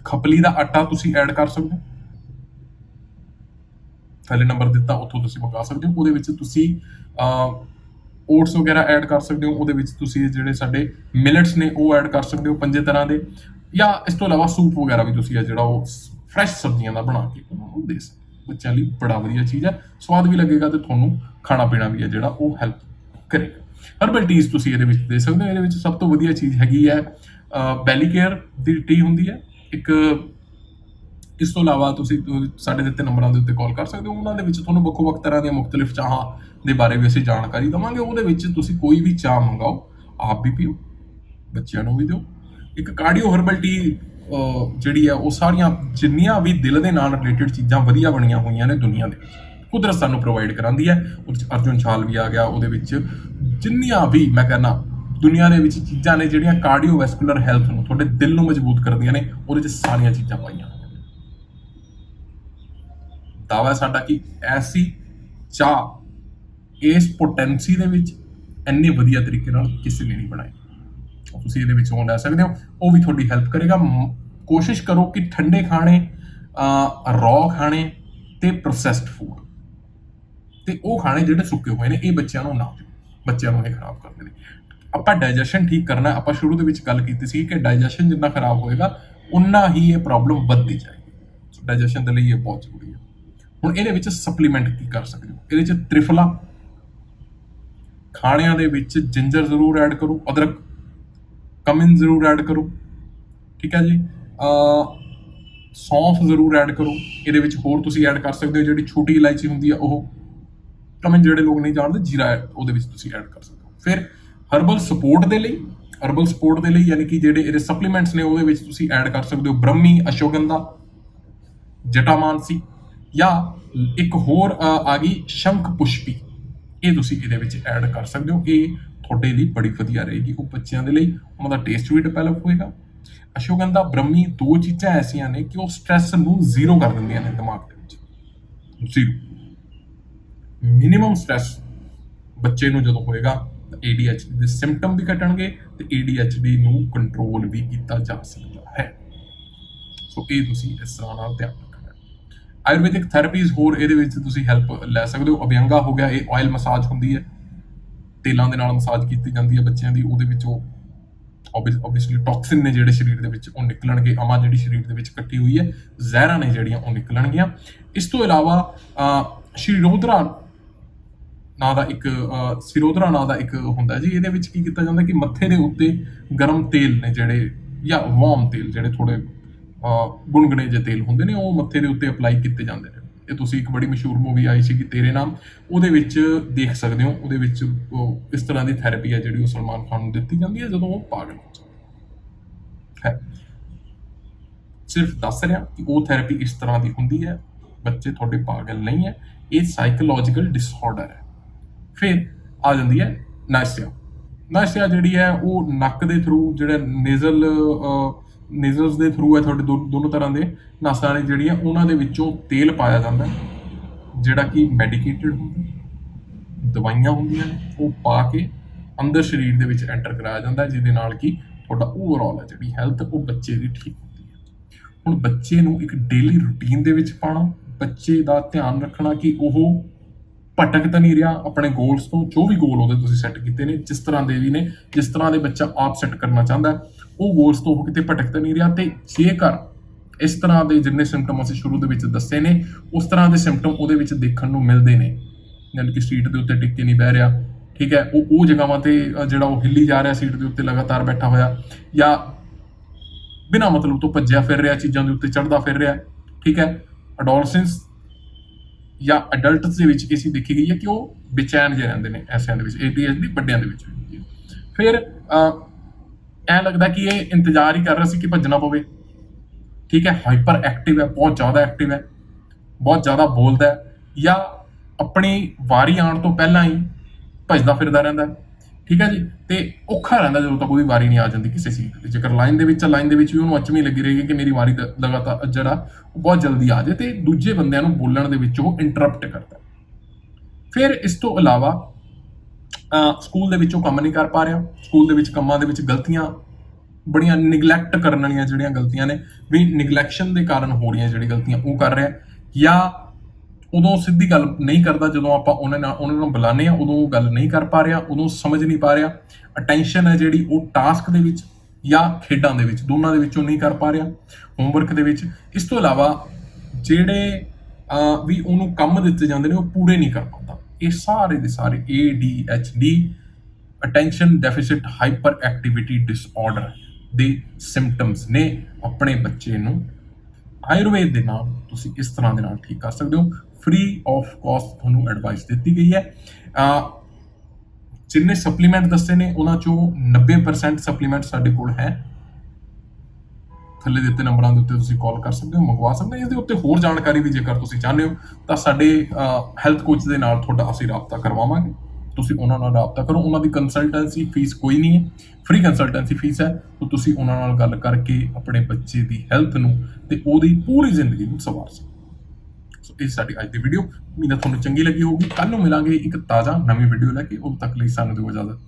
ਖਪਲੀ ਦਾ ਆਟਾ ਤੁਸੀਂ ਐਡ ਕਰ ਸਕਦੇ ਹੋ। ਥੱਲੇ ਨੰਬਰ ਦਿੱਤਾ, ਉੱਥੋਂ ਤੁਸੀਂ ਮੰਗਾ ਸਕਦੇ ਹੋ। ਉਹਦੇ ਵਿੱਚ ਤੁਸੀਂ ਓਟਸ ਵਗੈਰਾ ਐਡ ਕਰ ਸਕਦੇ ਹੋ। ਉਹਦੇ ਵਿੱਚ ਤੁਸੀਂ ਜਿਹੜੇ ਸਾਡੇ ਮਿਲਟਸ ਨੇ, ਉਹ ਐਡ ਕਰ ਸਕਦੇ ਹੋ ਪੰਜੇ ਤਰ੍ਹਾਂ ਦੇ। ਜਾਂ ਇਸ ਤੋਂ ਇਲਾਵਾ ਸੂਪ ਵਗੈਰਾ ਵੀ ਤੁਸੀਂ ਹੈ ਜਿਹੜਾ ਉਹ ਫਰੈਸ਼ ਸਬਜ਼ੀਆਂ ਦਾ ਬਣਾ ਕੇ ਉਹਨਾਂ ਨੂੰ ਦੇ ਸਕਦੇ ਹੋ। ਬੱਚਿਆਂ ਲਈ ਬੜਾ ਵਧੀਆ ਚੀਜ਼ ਹੈ। ਸਵਾਦ ਵੀ ਲੱਗੇਗਾ ਤੇ ਤੁਹਾਨੂੰ ਖਾਣਾ ਪੀਣਾ ਵੀ ਹੈ ਜਿਹੜਾ ਉਹ ਹੈਲਪ ਕਰੇਗਾ ਹਰਬਲ ਟੀਜ਼ ਤੁਸੀਂ ਇਹਦੇ ਵਿੱਚ ਦੇ ਸਕਦੇ ਹੋ। ਇਹਦੇ ਵਿੱਚ ਸਭ ਤੋਂ ਵਧੀਆ ਚੀਜ਼ ਹੈਗੀ ਹੈ ਬੈਲੀ ਕੇਅਰ ਦੀ ਟੀ ਹੁੰਦੀ ਹੈ। ਇੱਕ, ਇਸ ਤੋਂ ਇਲਾਵਾ ਤੁਸੀਂ ਸਾਡੇ ਦਿੱਤੇ ਨੰਬਰਾਂ ਦੇ ਉੱਤੇ ਕਾਲ ਕਰ ਸਕਦੇ ਹੋ। ਉਹਨਾਂ ਦੇ ਵਿੱਚ ਤੁਹਾਨੂੰ ਵੱਖੋ ਵੱਖ ਤਰ੍ਹਾਂ ਦੀਆਂ ਮੁxtਲਿਫ ਚਾਹਾਂ ਦੇ ਬਾਰੇ ਵੀ ਅਸੀਂ ਜਾਣਕਾਰੀ ਦਵਾਂਗੇ। ਉਹਦੇ ਵਿੱਚ ਤੁਸੀਂ ਕੋਈ ਵੀ ਚਾਹ ਮੰਗਾਓ, ਆਪ ਵੀ ਪੀਓ, ਬੱਚਿਆਂ ਨੂੰ ਵੀ ਦਿਓ। ਇੱਕ ਕਾਰਡੀਓ ਹਰਬਲ ਟੀ ਜਿਹੜੀ ਆ ਉਹ ਸਾਰੀਆਂ ਜਿੰਨੀਆਂ ਵੀ ਦਿਲ ਦੇ ਨਾਲ ਰਿਲੇਟਡ ਚੀਜ਼ਾਂ ਵਧੀਆ ਬਣੀਆਂ ਹੋਈਆਂ ਨੇ ਦੁਨੀਆ ਦੇ ਵਿੱਚ। ਕੁਦਰਤ ਸਾਨੂੰ ਪ੍ਰੋਵਾਈਡ ਕਰਾਂਦੀ ਹੈ। ਉਹਦੇ ਵਿੱਚ ਅਰਜੁਨ ਛਾਲ ਵੀ ਆ ਗਿਆ, ਉਹਦੇ ਵਿੱਚ ਜਿੰਨੀਆਂ ਵੀ ਮੈਂ ਕਹਿੰਦਾ ਦੁਨੀਆ ਦੇ ਵਿੱਚ ਚੀਜ਼ਾਂ ਨੇ ਜਿਹੜੀਆਂ ਕਾਰਡੀਓਵੈਸਕੂਲਰ ਹੈਲਥ ਨੂੰ ਤੁਹਾਡੇ ਦਿਲ ਨੂੰ ਮਜ਼ਬੂਤ ਕਰਦੀਆਂ ਨੇ, ਉਹਦੇ ਵਿੱਚ ਸਾਰੀਆਂ ਚੀਜ਼ਾਂ ਪਾਈਆਂ ਹੋਈਆਂ ਦਾਵਾ ਸਾਡਾ ਕਿ ਐਸੀ ਚਾਹ ਇਸ ਪੋਟੈਂਸੀ ਦੇ ਵਿੱਚ ਇੰਨੇ ਵਧੀਆ ਤਰੀਕੇ ਨਾਲ ਕਿਸੇ ਨੇ ਨਹੀਂ ਬਣਾਈ। ਤੁਸੀਂ ਇਹਦੇ ਵਿੱਚ ਉਹ ਲੈ ਸਕਦੇ ਹੋ। ਉਹ ਵੀ ਤੁਹਾਡੀ ਹੈਲਪ ਕਰੇਗਾ। ਕੋਸ਼ਿਸ਼ ਕਰੋ ਕਿ ਠੰਡੇ ਖਾਣੇ ਰॉ ਖਾਣੇ ਤੇ ਪ੍ਰੋਸੈਸਡ ਫੂਡ ਤੇ ਉਹ ਖਾਣੇ ਜਿਹੜੇ ਸੁੱਕੇ ਹੋਏ ਨੇ, ਇਹ ਬੱਚਿਆਂ ਨੂੰ ਨਾ ਦਿਓ। ਬੱਚਿਆਂ ਨੂੰ ਇਹ ਖਰਾਬ ਕਰਦੇ ਨੇ। ਆਪਾਂ ਡਾਈਜੈਸ਼ਨ ਠੀਕ ਕਰਨਾ, ਆਪਾਂ ਸ਼ੁਰੂ ਦੇ ਵਿੱਚ ਗੱਲ ਕੀਤੀ ਸੀ ਕਿ ਡਾਈਜੈਸ਼ਨ ਜਿੰਨਾ ਖਰਾਬ ਹੋਏਗਾ ਉਨਾ ਹੀ ਇਹ ਪ੍ਰੋਬਲਮ ਵੱਧਦੀ ਜਾਏਗੀ। ਸੋ ਡਾਈਜੈਸ਼ਨ ਦੇ ਲਈ ਇਹ ਬਹੁਤ ਜ਼ਰੂਰੀ ਹੈ। ਹੁਣ ਇਹਦੇ ਵਿੱਚ ਸਪਲੀਮੈਂਟ ਕੀ ਕਰ ਸਕਦੇ ਹੋ? ਇਹਦੇ ਵਿੱਚ ਤ੍ਰਿਫਲਾ। ਖਾਣਿਆਂ ਦੇ ਵਿੱਚ ਜਿੰਜਰ ਜ਼ਰੂਰ ਐਡ ਕਰੋ, ਅਦਰਕ। ਕਮਿਨ ਜ਼ਰੂਰ ਐਡ ਕਰੋ। ਠੀਕ ਹੈ ਜੀ? ਅ ਸੌਂਫ ਜ਼ਰੂਰ ਐਡ ਕਰੋ। ਇਹਦੇ ਵਿੱਚ ਹੋਰ ਤੁਸੀਂ ਐਡ ਕਰ ਸਕਦੇ ਹੋ, ਜਿਹੜੀ ਛੋਟੀ ਇਲਾਇਚੀ ਹੁੰਦੀ ਆ, ਉਹ। ਕਮਿਨ ਜਿਹੜੇ ਲੋਕ ਨਹੀਂ ਜਾਣਦੇ, ਜੀਰਾ ਉਹਦੇ ਵਿੱਚ ਤੁਸੀਂ ਐਡ ਕਰ ਸਕਦੇ ਹੋ। ਫਿਰ ਹਰਬਲ ਸਪੋਰਟ ਦੇ ਲਈ ਹਰਬਲ ਸਪੋਰਟ ਦੇ ਲਈ ਯਾਨੀ ਕਿ ਜਿਹੜੇ ਇਹਦੇ ਸਪਲੀਮੈਂਟਸ ਨੇ, ਉਹਦੇ ਵਿੱਚ ਤੁਸੀਂ ਐਡ ਕਰ ਸਕਦੇ ਹੋ ਬ੍ਰਹਮੀ ਅਸ਼ੋਗੰਧਾ ਜਟਾਮਾਨਸੀ ਜਾਂ ਇੱਕ ਹੋਰ ਆ ਗਈ ਸ਼ੰਖ ਪੁਸ਼ਪੀ। ਇਹ ਤੁਸੀਂ ਇਹਦੇ ਵਿੱਚ ਐਡ ਕਰ ਸਕਦੇ ਹੋ। ਇਹ ਤੁਹਾਡੇ ਲਈ ਬੜੀ ਵਧੀਆ ਰਹੇਗੀ। ਉਹ ਬੱਚਿਆਂ ਦੇ ਲਈ ਉਹਨਾਂ ਦਾ ਟੇਸਟ ਵੀ ਡਿਵੈਲਪ ਹੋਏਗਾ। ਅਸ਼ੋਗੰਧਾ ਬ੍ਰਹਮੀ ਦੋ ਚੀਜ਼ਾਂ ਐਸੀਆਂ ਨੇ ਕਿ ਉਹ ਸਟ੍ਰੈਸ ਨੂੰ ਜ਼ੀਰੋ ਕਰ ਦਿੰਦੀਆਂ ਨੇ ਦਿਮਾਗ ਦੇ ਵਿੱਚ। ਜ਼ੀਰੋ ਮਿਨੀਮਮ ਸਟ੍ਰੈਸ ਬੱਚੇ ਨੂੰ ਜਦੋਂ ਹੋਏਗਾ ਤਾਂ ADHD ਦੇ ਸਿੰਪਟਮ ਵੀ ਘਟਣਗੇ ਤੇ ADHD ਨੂੰ ਕੰਟਰੋਲ ਵੀ ਕੀਤਾ ਜਾ ਸਕਦਾ ਹੈ। ਸੋ ਇਹ ਤੁਸੀਂ ਇਸ ਤਰ੍ਹਾਂ ਨਾਲ ਧਿਆਨ ਰੱਖਣਾ ਆਯੁਰਵੈਦਿਕ ਥੈਰੇਪੀਜ਼ ਹੋਰ ਇਹਦੇ ਵਿੱਚ ਤੁਸੀਂ ਹੈਲਪ ਲੈ ਸਕਦੇ ਹੋ। ਅਭਿਅੰਗਾ ਹੋ ਗਿਆ ਇਹ ਆਇਲ ਮਸਾਜ ਹੁੰਦੀ ਹੈ। ਤੇਲਾਂ ਦੇ ਨਾਲ ਮਸਾਜ ਕੀਤੀ ਜਾਂਦੀ ਹੈ ਬੱਚਿਆਂ ਦੀ ਉਹਦੇ ਵਿੱਚ ਉਹ ਆਬਵੀਅਸਲੀ ਟੌਕਸਿਨ ਨੇ ਜਿਹੜੇ ਸਰੀਰ ਦੇ ਵਿੱਚ ਉਹ ਨਿਕਲਣਗੇ ਅਮਾ ਜਿਹੜੀ ਸਰੀਰ ਦੇ ਵਿੱਚ ਇਕੱਠੀ ਹੋਈ ਹੈ ਜ਼ਹਿਰਾਂ ਨੇ ਜਿਹੜੀਆਂ ਉਹ ਨਿਕਲਣਗੀਆਂ। ਇਸ ਤੋਂ ਇਲਾਵਾ ਅਹ, ਸ਼੍ਰੀ ਰੋਦਰਾ ਨਾਂ ਦਾ ਇੱਕ ਸਿਰੋਧਰਾ ਨਾਂ ਦਾ ਇੱਕ ਹੁੰਦਾ ਜੀ। ਇਹਦੇ ਵਿੱਚ ਕੀ ਕੀਤਾ ਜਾਂਦਾ ਕਿ ਮੱਥੇ ਦੇ ਉੱਤੇ ਗਰਮ ਤੇਲ ਨੇ ਜਿਹੜੇ, ਜਾਂ ਵਾਰਮ ਤੇਲ ਜਿਹੜੇ ਥੋੜੇ ਗੁੰਗਣੇ ਜਿਹੇ ਤੇਲ ਹੁੰਦੇ ਨੇ, ਉਹ ਮੱਥੇ ਦੇ ਉੱਤੇ ਅਪਲਾਈ ਕੀਤੇ ਜਾਂਦੇ ਨੇ। ਇਹ ਤੁਸੀਂ ਇੱਕ ਬੜੀ ਮਸ਼ਹੂਰ ਮੂਵੀ ਆਈ ਸੀ ਕਿ ਤੇਰੇ ਨਾਮ। ਉਹਦੇ ਵਿੱਚ ਦੇਖ ਸਕਦੇ ਹੋ, ਉਹਦੇ ਵਿੱਚ ਉਹ ਇਸ ਤਰ੍ਹਾਂ ਦੀ ਥੈਰੇਪੀ ਹੈ ਜਿਹੜੀ ਉਹ ਸਲਮਾਨ ਖਾਨ ਨੂੰ ਦਿੱਤੀ ਜਾਂਦੀ ਹੈ, ਜਦੋਂ ਉਹ ਪਾਗਲ ਹੋ ਜਾਂਦਾ ਹੈ। ਸਿਰਫ ਦੱਸ ਰਿਹਾ ਕਿ ਉਹ ਥੈਰੇਪੀ ਇਸ ਤਰ੍ਹਾਂ ਦੀ ਹੁੰਦੀ ਹੈ, ਬੱਚੇ ਤੁਹਾਡੇ ਪਾਗਲ ਨਹੀਂ ਹੈ, ਇਹ ਸਾਈਕੋਲੋਜੀਕਲ ਡਿਸਆਰਡਰ ਹੈ। ਫਿਰ ਆ ਜਾਂਦੀ ਹੈ ਨਾਸਿਆ ਨਾਸਿਆ ਜਿਹੜੀ ਹੈ ਉਹ ਨੱਕ ਦੇ ਥਰੂ ਜਿਹੜਾ ਨੇਜ਼ਲ ਨੇਜ਼ਲਸ ਦੇ ਥਰੂ ਹੈ ਤੁਹਾਡੇ ਦੋ- ਦੋਨੋਂ ਤਰ੍ਹਾਂ ਦੇ, ਨਸਾਂ ਨੇ ਜਿਹੜੀਆਂ ਉਹਨਾਂ ਦੇ ਵਿੱਚੋਂ ਤੇਲ ਪਾਇਆ ਜਾਂਦਾ ਜਿਹੜਾ ਕਿ ਮੈਡੀਕੇਟਡ ਹੁੰਦਾ ਦਵਾਈਆਂ ਹੁੰਦੀਆਂ ਨੇ, ਉਹ ਪਾ ਕੇ ਅੰਦਰ ਸਰੀਰ ਦੇ ਵਿੱਚ ਐਂਟਰ ਕਰਾਇਆ ਜਾਂਦਾ ਜਿਹਦੇ ਨਾਲ ਕਿ ਤੁਹਾਡਾ ਓਵਰਆਲ ਹੈ ਜਿਹੜੀ ਹੈਲਥ ਉਹ ਬੱਚੇ ਦੀ ਠੀਕ ਹੁੰਦੀ ਹੈ। ਹੁਣ ਬੱਚੇ ਨੂੰ ਇੱਕ ਡੇਲੀ ਰੁਟੀਨ ਦੇ ਵਿੱਚ ਪਾਣਾ ਬੱਚੇ ਦਾ ਧਿਆਨ ਰੱਖਣਾ ਕਿ ਉਹ ਭਟਕ ਤਾਂ ਨਹੀਂ ਰਿਹਾ, ਆਪਣੇ ਗੋਲਸ ਤੋਂ ਜੋ ਵੀ ਗੋਲ ਉਹਦੇ ਤੁਸੀਂ ਸੈੱਟ ਕੀਤੇ ਨੇ, ਜਿਸ ਤਰ੍ਹਾਂ ਦੇ ਵੀ ਨੇ, ਜਿਸ ਤਰ੍ਹਾਂ ਦੇ ਬੱਚਾ ਆਪ ਸੈੱਟ ਕਰਨਾ ਚਾਹੁੰਦਾ ਉਹ ਗੋਲਸ ਤੋਂ ਉਹ ਕਿਤੇ ਭਟਕ ਤਾਂ ਨਹੀਂ ਰਿਹਾ ਤੇ ਜੇਕਰ ਇਸ ਤਰ੍ਹਾਂ ਦੇ ਜਿੰਨੇ ਸਿੰਪਟਮ ਅਸੀਂ ਸ਼ੁਰੂ ਦੇ ਵਿੱਚ ਦੱਸੇ ਨੇ, ਉਸ ਤਰ੍ਹਾਂ ਦੇ ਸਿੰਪਟਮ ਉਹਦੇ ਵਿੱਚ ਦੇਖਣ ਨੂੰ ਮਿਲਦੇ ਨੇ। ਯਾਨੀ ਕਿ ਸੀਟ ਦੇ ਉੱਤੇ ਟਿੱਕੇ ਨਹੀਂ ਬਹਿ ਰਿਹਾ, ਠੀਕ ਹੈ, ਉਹ ਉਹ ਜਗ੍ਹਾਵਾਂ ਤੇ ਜਿਹੜਾ ਉਹ ਹਿੱਲੀ ਜਾ ਰਿਹਾ ਸੀਟ ਦੇ ਉੱਤੇ ਲਗਾਤਾਰ ਬੈਠਾ ਹੋਇਆ, ਜਾਂ ਬਿਨਾਂ ਮਤਲਬ ਤੋਂ ਭੱਜਿਆ ਫਿਰ ਰਿਹਾ, ਚੀਜ਼ਾਂ ਦੇ ਉੱਤੇ ਚੜਦਾ ਫਿਰ ਰਿਹਾ, ਠੀਕ ਹੈ ਅਡੋਲਸੈਂਸ ਜਾਂ ਅਡਲਟਸ ਦੇ ਵਿੱਚ ਇਹ ਚੀਜ਼ ਦੇਖੀ ਗਈ ਹੈ ਕਿ ਉਹ ਬੇਚੈਨ ਜਿਹੇ ਰਹਿੰਦੇ ਨੇ ਐਸਿਆਂ ਦੇ ਵਿੱਚ ADHD ਵੱਡਿਆਂ ਦੇ ਵਿੱਚ ਫਿਰ ਐ ਲੱਗਦਾ ਕਿ ਇਹ ਇੰਤਜ਼ਾਰ ਹੀ ਕਰ ਰਿਹਾ ਸੀ ਕਿ ਭੱਜਣਾ ਪਵੇ। ਠੀਕ ਹੈ ਹਾਈਪਰ ਐਕਟਿਵ ਹੈ, ਬਹੁਤ ਜ਼ਿਆਦਾ ਐਕਟਿਵ ਹੈ, ਬਹੁਤ ਜ਼ਿਆਦਾ ਬੋਲਦਾ ਹੈ, ਜਾਂ ਆਪਣੀ ਵਾਰੀ ਆਉਣ ਤੋਂ ਪਹਿਲਾਂ ਹੀ ਭੱਜਦਾ ਫਿਰਦਾ ਰਹਿੰਦਾ ਹੈ। ਠੀਕ ਹੈ ਜੀ? ਤੇ ਔਖਾ ਰਹਿੰਦਾ ਜਦੋਂ ਤੱਕ ਉਹਦੀ ਵਾਰੀ ਨਹੀਂ ਆ ਜਾਂਦੀ ਕਿਸੇ ਚੀਜ਼ ਦੀ ਜੇਕਰ ਲਾਈਨ ਦੇ ਵਿੱਚ ਲਾਈਨ ਦੇ ਵਿੱਚ ਵੀ ਉਹਨੂੰ ਅਚਮੀ ਲੱਗੀ ਰਹੇਗੀ ਕਿ ਮੇਰੀ ਵਾਰੀ ਦ- ਲਗਾਤਾਰ ਜਿਹੜਾ ਉਹ ਬਹੁਤ ਜਲਦੀ ਆ ਜਾਏ ਤੇ ਦੂਜੇ ਬੰਦਿਆਂ ਨੂੰ ਬੋਲਣ ਦੇ ਵਿੱਚ ਉਹ ਇੰਟਰਰਪਟ ਕਰਦਾ। ਫਿਰ ਇਸ ਤੋਂ ਇਲਾਵਾ ਸਕੂਲ ਦੇ ਵਿੱਚ ਉਹ ਕੰਮ ਨਹੀਂ ਕਰ ਪਾ ਰਿਹਾ। ਸਕੂਲ ਦੇ ਵਿੱਚ ਕੰਮਾਂ ਦੇ ਵਿੱਚ ਗਲਤੀਆਂ, ਬੜੀਆਂ ਨਿਗਲੈਕਟ ਕਰਨ ਵਾਲੀਆਂ ਜਿਹੜੀਆਂ ਗਲਤੀਆਂ ਨੇ, ਵੀ ਨਿਗਲੈਕਸ਼ਨ ਦੇ ਕਾਰਨ ਹੋ ਰਹੀਆਂ ਜਿਹੜੀ ਗਲਤੀਆਂ ਉਹ ਕਰ ਰਿਹਾ। ਜਾਂ ਉਦੋਂ ਸਿੱਧੀ ਗੱਲ ਨਹੀਂ ਕਰਦਾ, ਜਦੋਂ ਆਪਾਂ ਉਹਨਾਂ ਨਾਲ ਉਹਨਾਂ ਨੂੰ ਬੁਲਾਉਂਦੇ ਆ ਉਦੋਂ ਉਹ ਗੱਲ ਨਹੀਂ ਕਰ ਪਾ ਰਿਹਾ, ਉਦੋਂ ਸਮਝ ਨਹੀਂ ਪਾ ਰਿਹਾ। ਅਟੈਂਸ਼ਨ ਹੈ ਜਿਹੜੀ ਉਹ ਟਾਸਕ ਦੇ ਵਿੱਚ ਜਾਂ ਖੇਡਾਂ ਦੇ ਵਿੱਚ, ਦੋਨਾਂ ਦੇ ਵਿੱਚੋਂ ਨਹੀਂ ਕਰ ਪਾ ਰਿਹਾ ਹੋਮਵਰਕ ਦੇ ਵਿੱਚ। ਇਸ ਤੋਂ ਇਲਾਵਾ ਜਿਹੜੇ ਵੀ ਉਹਨੂੰ ਕੰਮ ਦਿੱਤੇ ਜਾਂਦੇ ਨੇ, ਉਹ ਪੂਰੇ ਨਹੀਂ ਕਰ ਪਾਉਂਦਾ। ਇਹ ਸਾਰੇ ਦੇ ਸਾਰੇ ADHD attention deficit hyperactivity disorder ਦੇ ਸਿੰਪਟਮਸ ਨੇ ਆਪਣੇ ਬੱਚੇ ਨੂੰ ਆਯੁਰਵੇਦ ਦੇ ਨਾਲ ਤੁਸੀਂ ਇਸ ਤਰ੍ਹਾਂ ਦੇ ਨਾਲ ਠੀਕ ਕਰ ਸਕਦੇ ਹੋ। ਫ੍ਰੀ ਆਫ ਕਾਸਟ ਤੁਹਾਨੂੰ ਐਡਵਾਈਸ ਦਿੱਤੀ ਗਈ ਹੈ। ਜਿੰਨੇ ਸਪਲੀਮੈਂਟ ਦੱਸੇ ਨੇ, ਉਹਨਾਂ ਚੋਂ 90% ਸਪਲੀਮੈਂਟ ਸਾਡੇ ਕੋਲ ਹੈ। ਥੱਲੇ ਦਿੱਤੇ ਨੰਬਰਾਂ ਦੇ ਉੱਤੇ ਤੁਸੀਂ ਕਾਲ ਕਰ ਸਕਦੇ ਹੋ, ਮੰਗਵਾ ਸਕਦੇ ਹੋ। ਇਸ ਦੇ ਉੱਤੇ ਹੋਰ ਜਾਣਕਾਰੀ ਵੀ ਜੇਕਰ ਤੁਸੀਂ ਚਾਹੁੰਦੇ ਹੋ, ਤਾਂ ਸਾਡੇ ਹੈਲਥ ਕੋਚ ਦੇ ਨਾਲ ਤੁਹਾਡਾ ਅਸੀਂ ਰਾਬਤਾ ਕਰਵਾਵਾਂਗੇ। ਤੁਸੀਂ ਉਹਨਾਂ ਨਾਲ ਰਾਬਤਾ ਕਰੋ। ਉਹਨਾਂ ਦੀ ਕੰਸਲਟੈਂਸੀ ਫੀਸ ਕੋਈ ਨਹੀਂ ਹੈ। ਫ੍ਰੀ ਕੰਸਲਟੈਂਸੀ ਫੀਸ ਹੈ। ਤਾਂ ਤੁਸੀਂ ਉਹਨਾਂ ਨਾਲ ਗੱਲ ਕਰਕੇ ਆਪਣੇ ਬੱਚੇ ਦੀ ਹੈਲਥ ਨੂੰ ਤੇ ਉਹਦੀ ਪੂਰੀ ਜ਼ਿੰਦਗੀ ਨੂੰ ਸਵਾਰ ਸਕੋ। ਸੋ ਇਹ ਸਾਡੀ ਅੱਜ ਦੀ ਵੀਡੀਓ ਉਮੀਦ ਤੁਹਾਨੂੰ ਚੰਗੀ ਲੱਗੀ ਹੋਊਗੀ। ਕੱਲ ਨੂੰ ਮਿਲਾਂਗੇ ਇੱਕ ਤਾਜ਼ਾ ਨਵੀਂ ਵੀਡੀਓ ਲੈ ਕੇ। ਉਦੋਂ ਤੱਕ ਲਈ ਸਾਨੂੰ ਦਿਓ ਇਜਾਜ਼ਤ।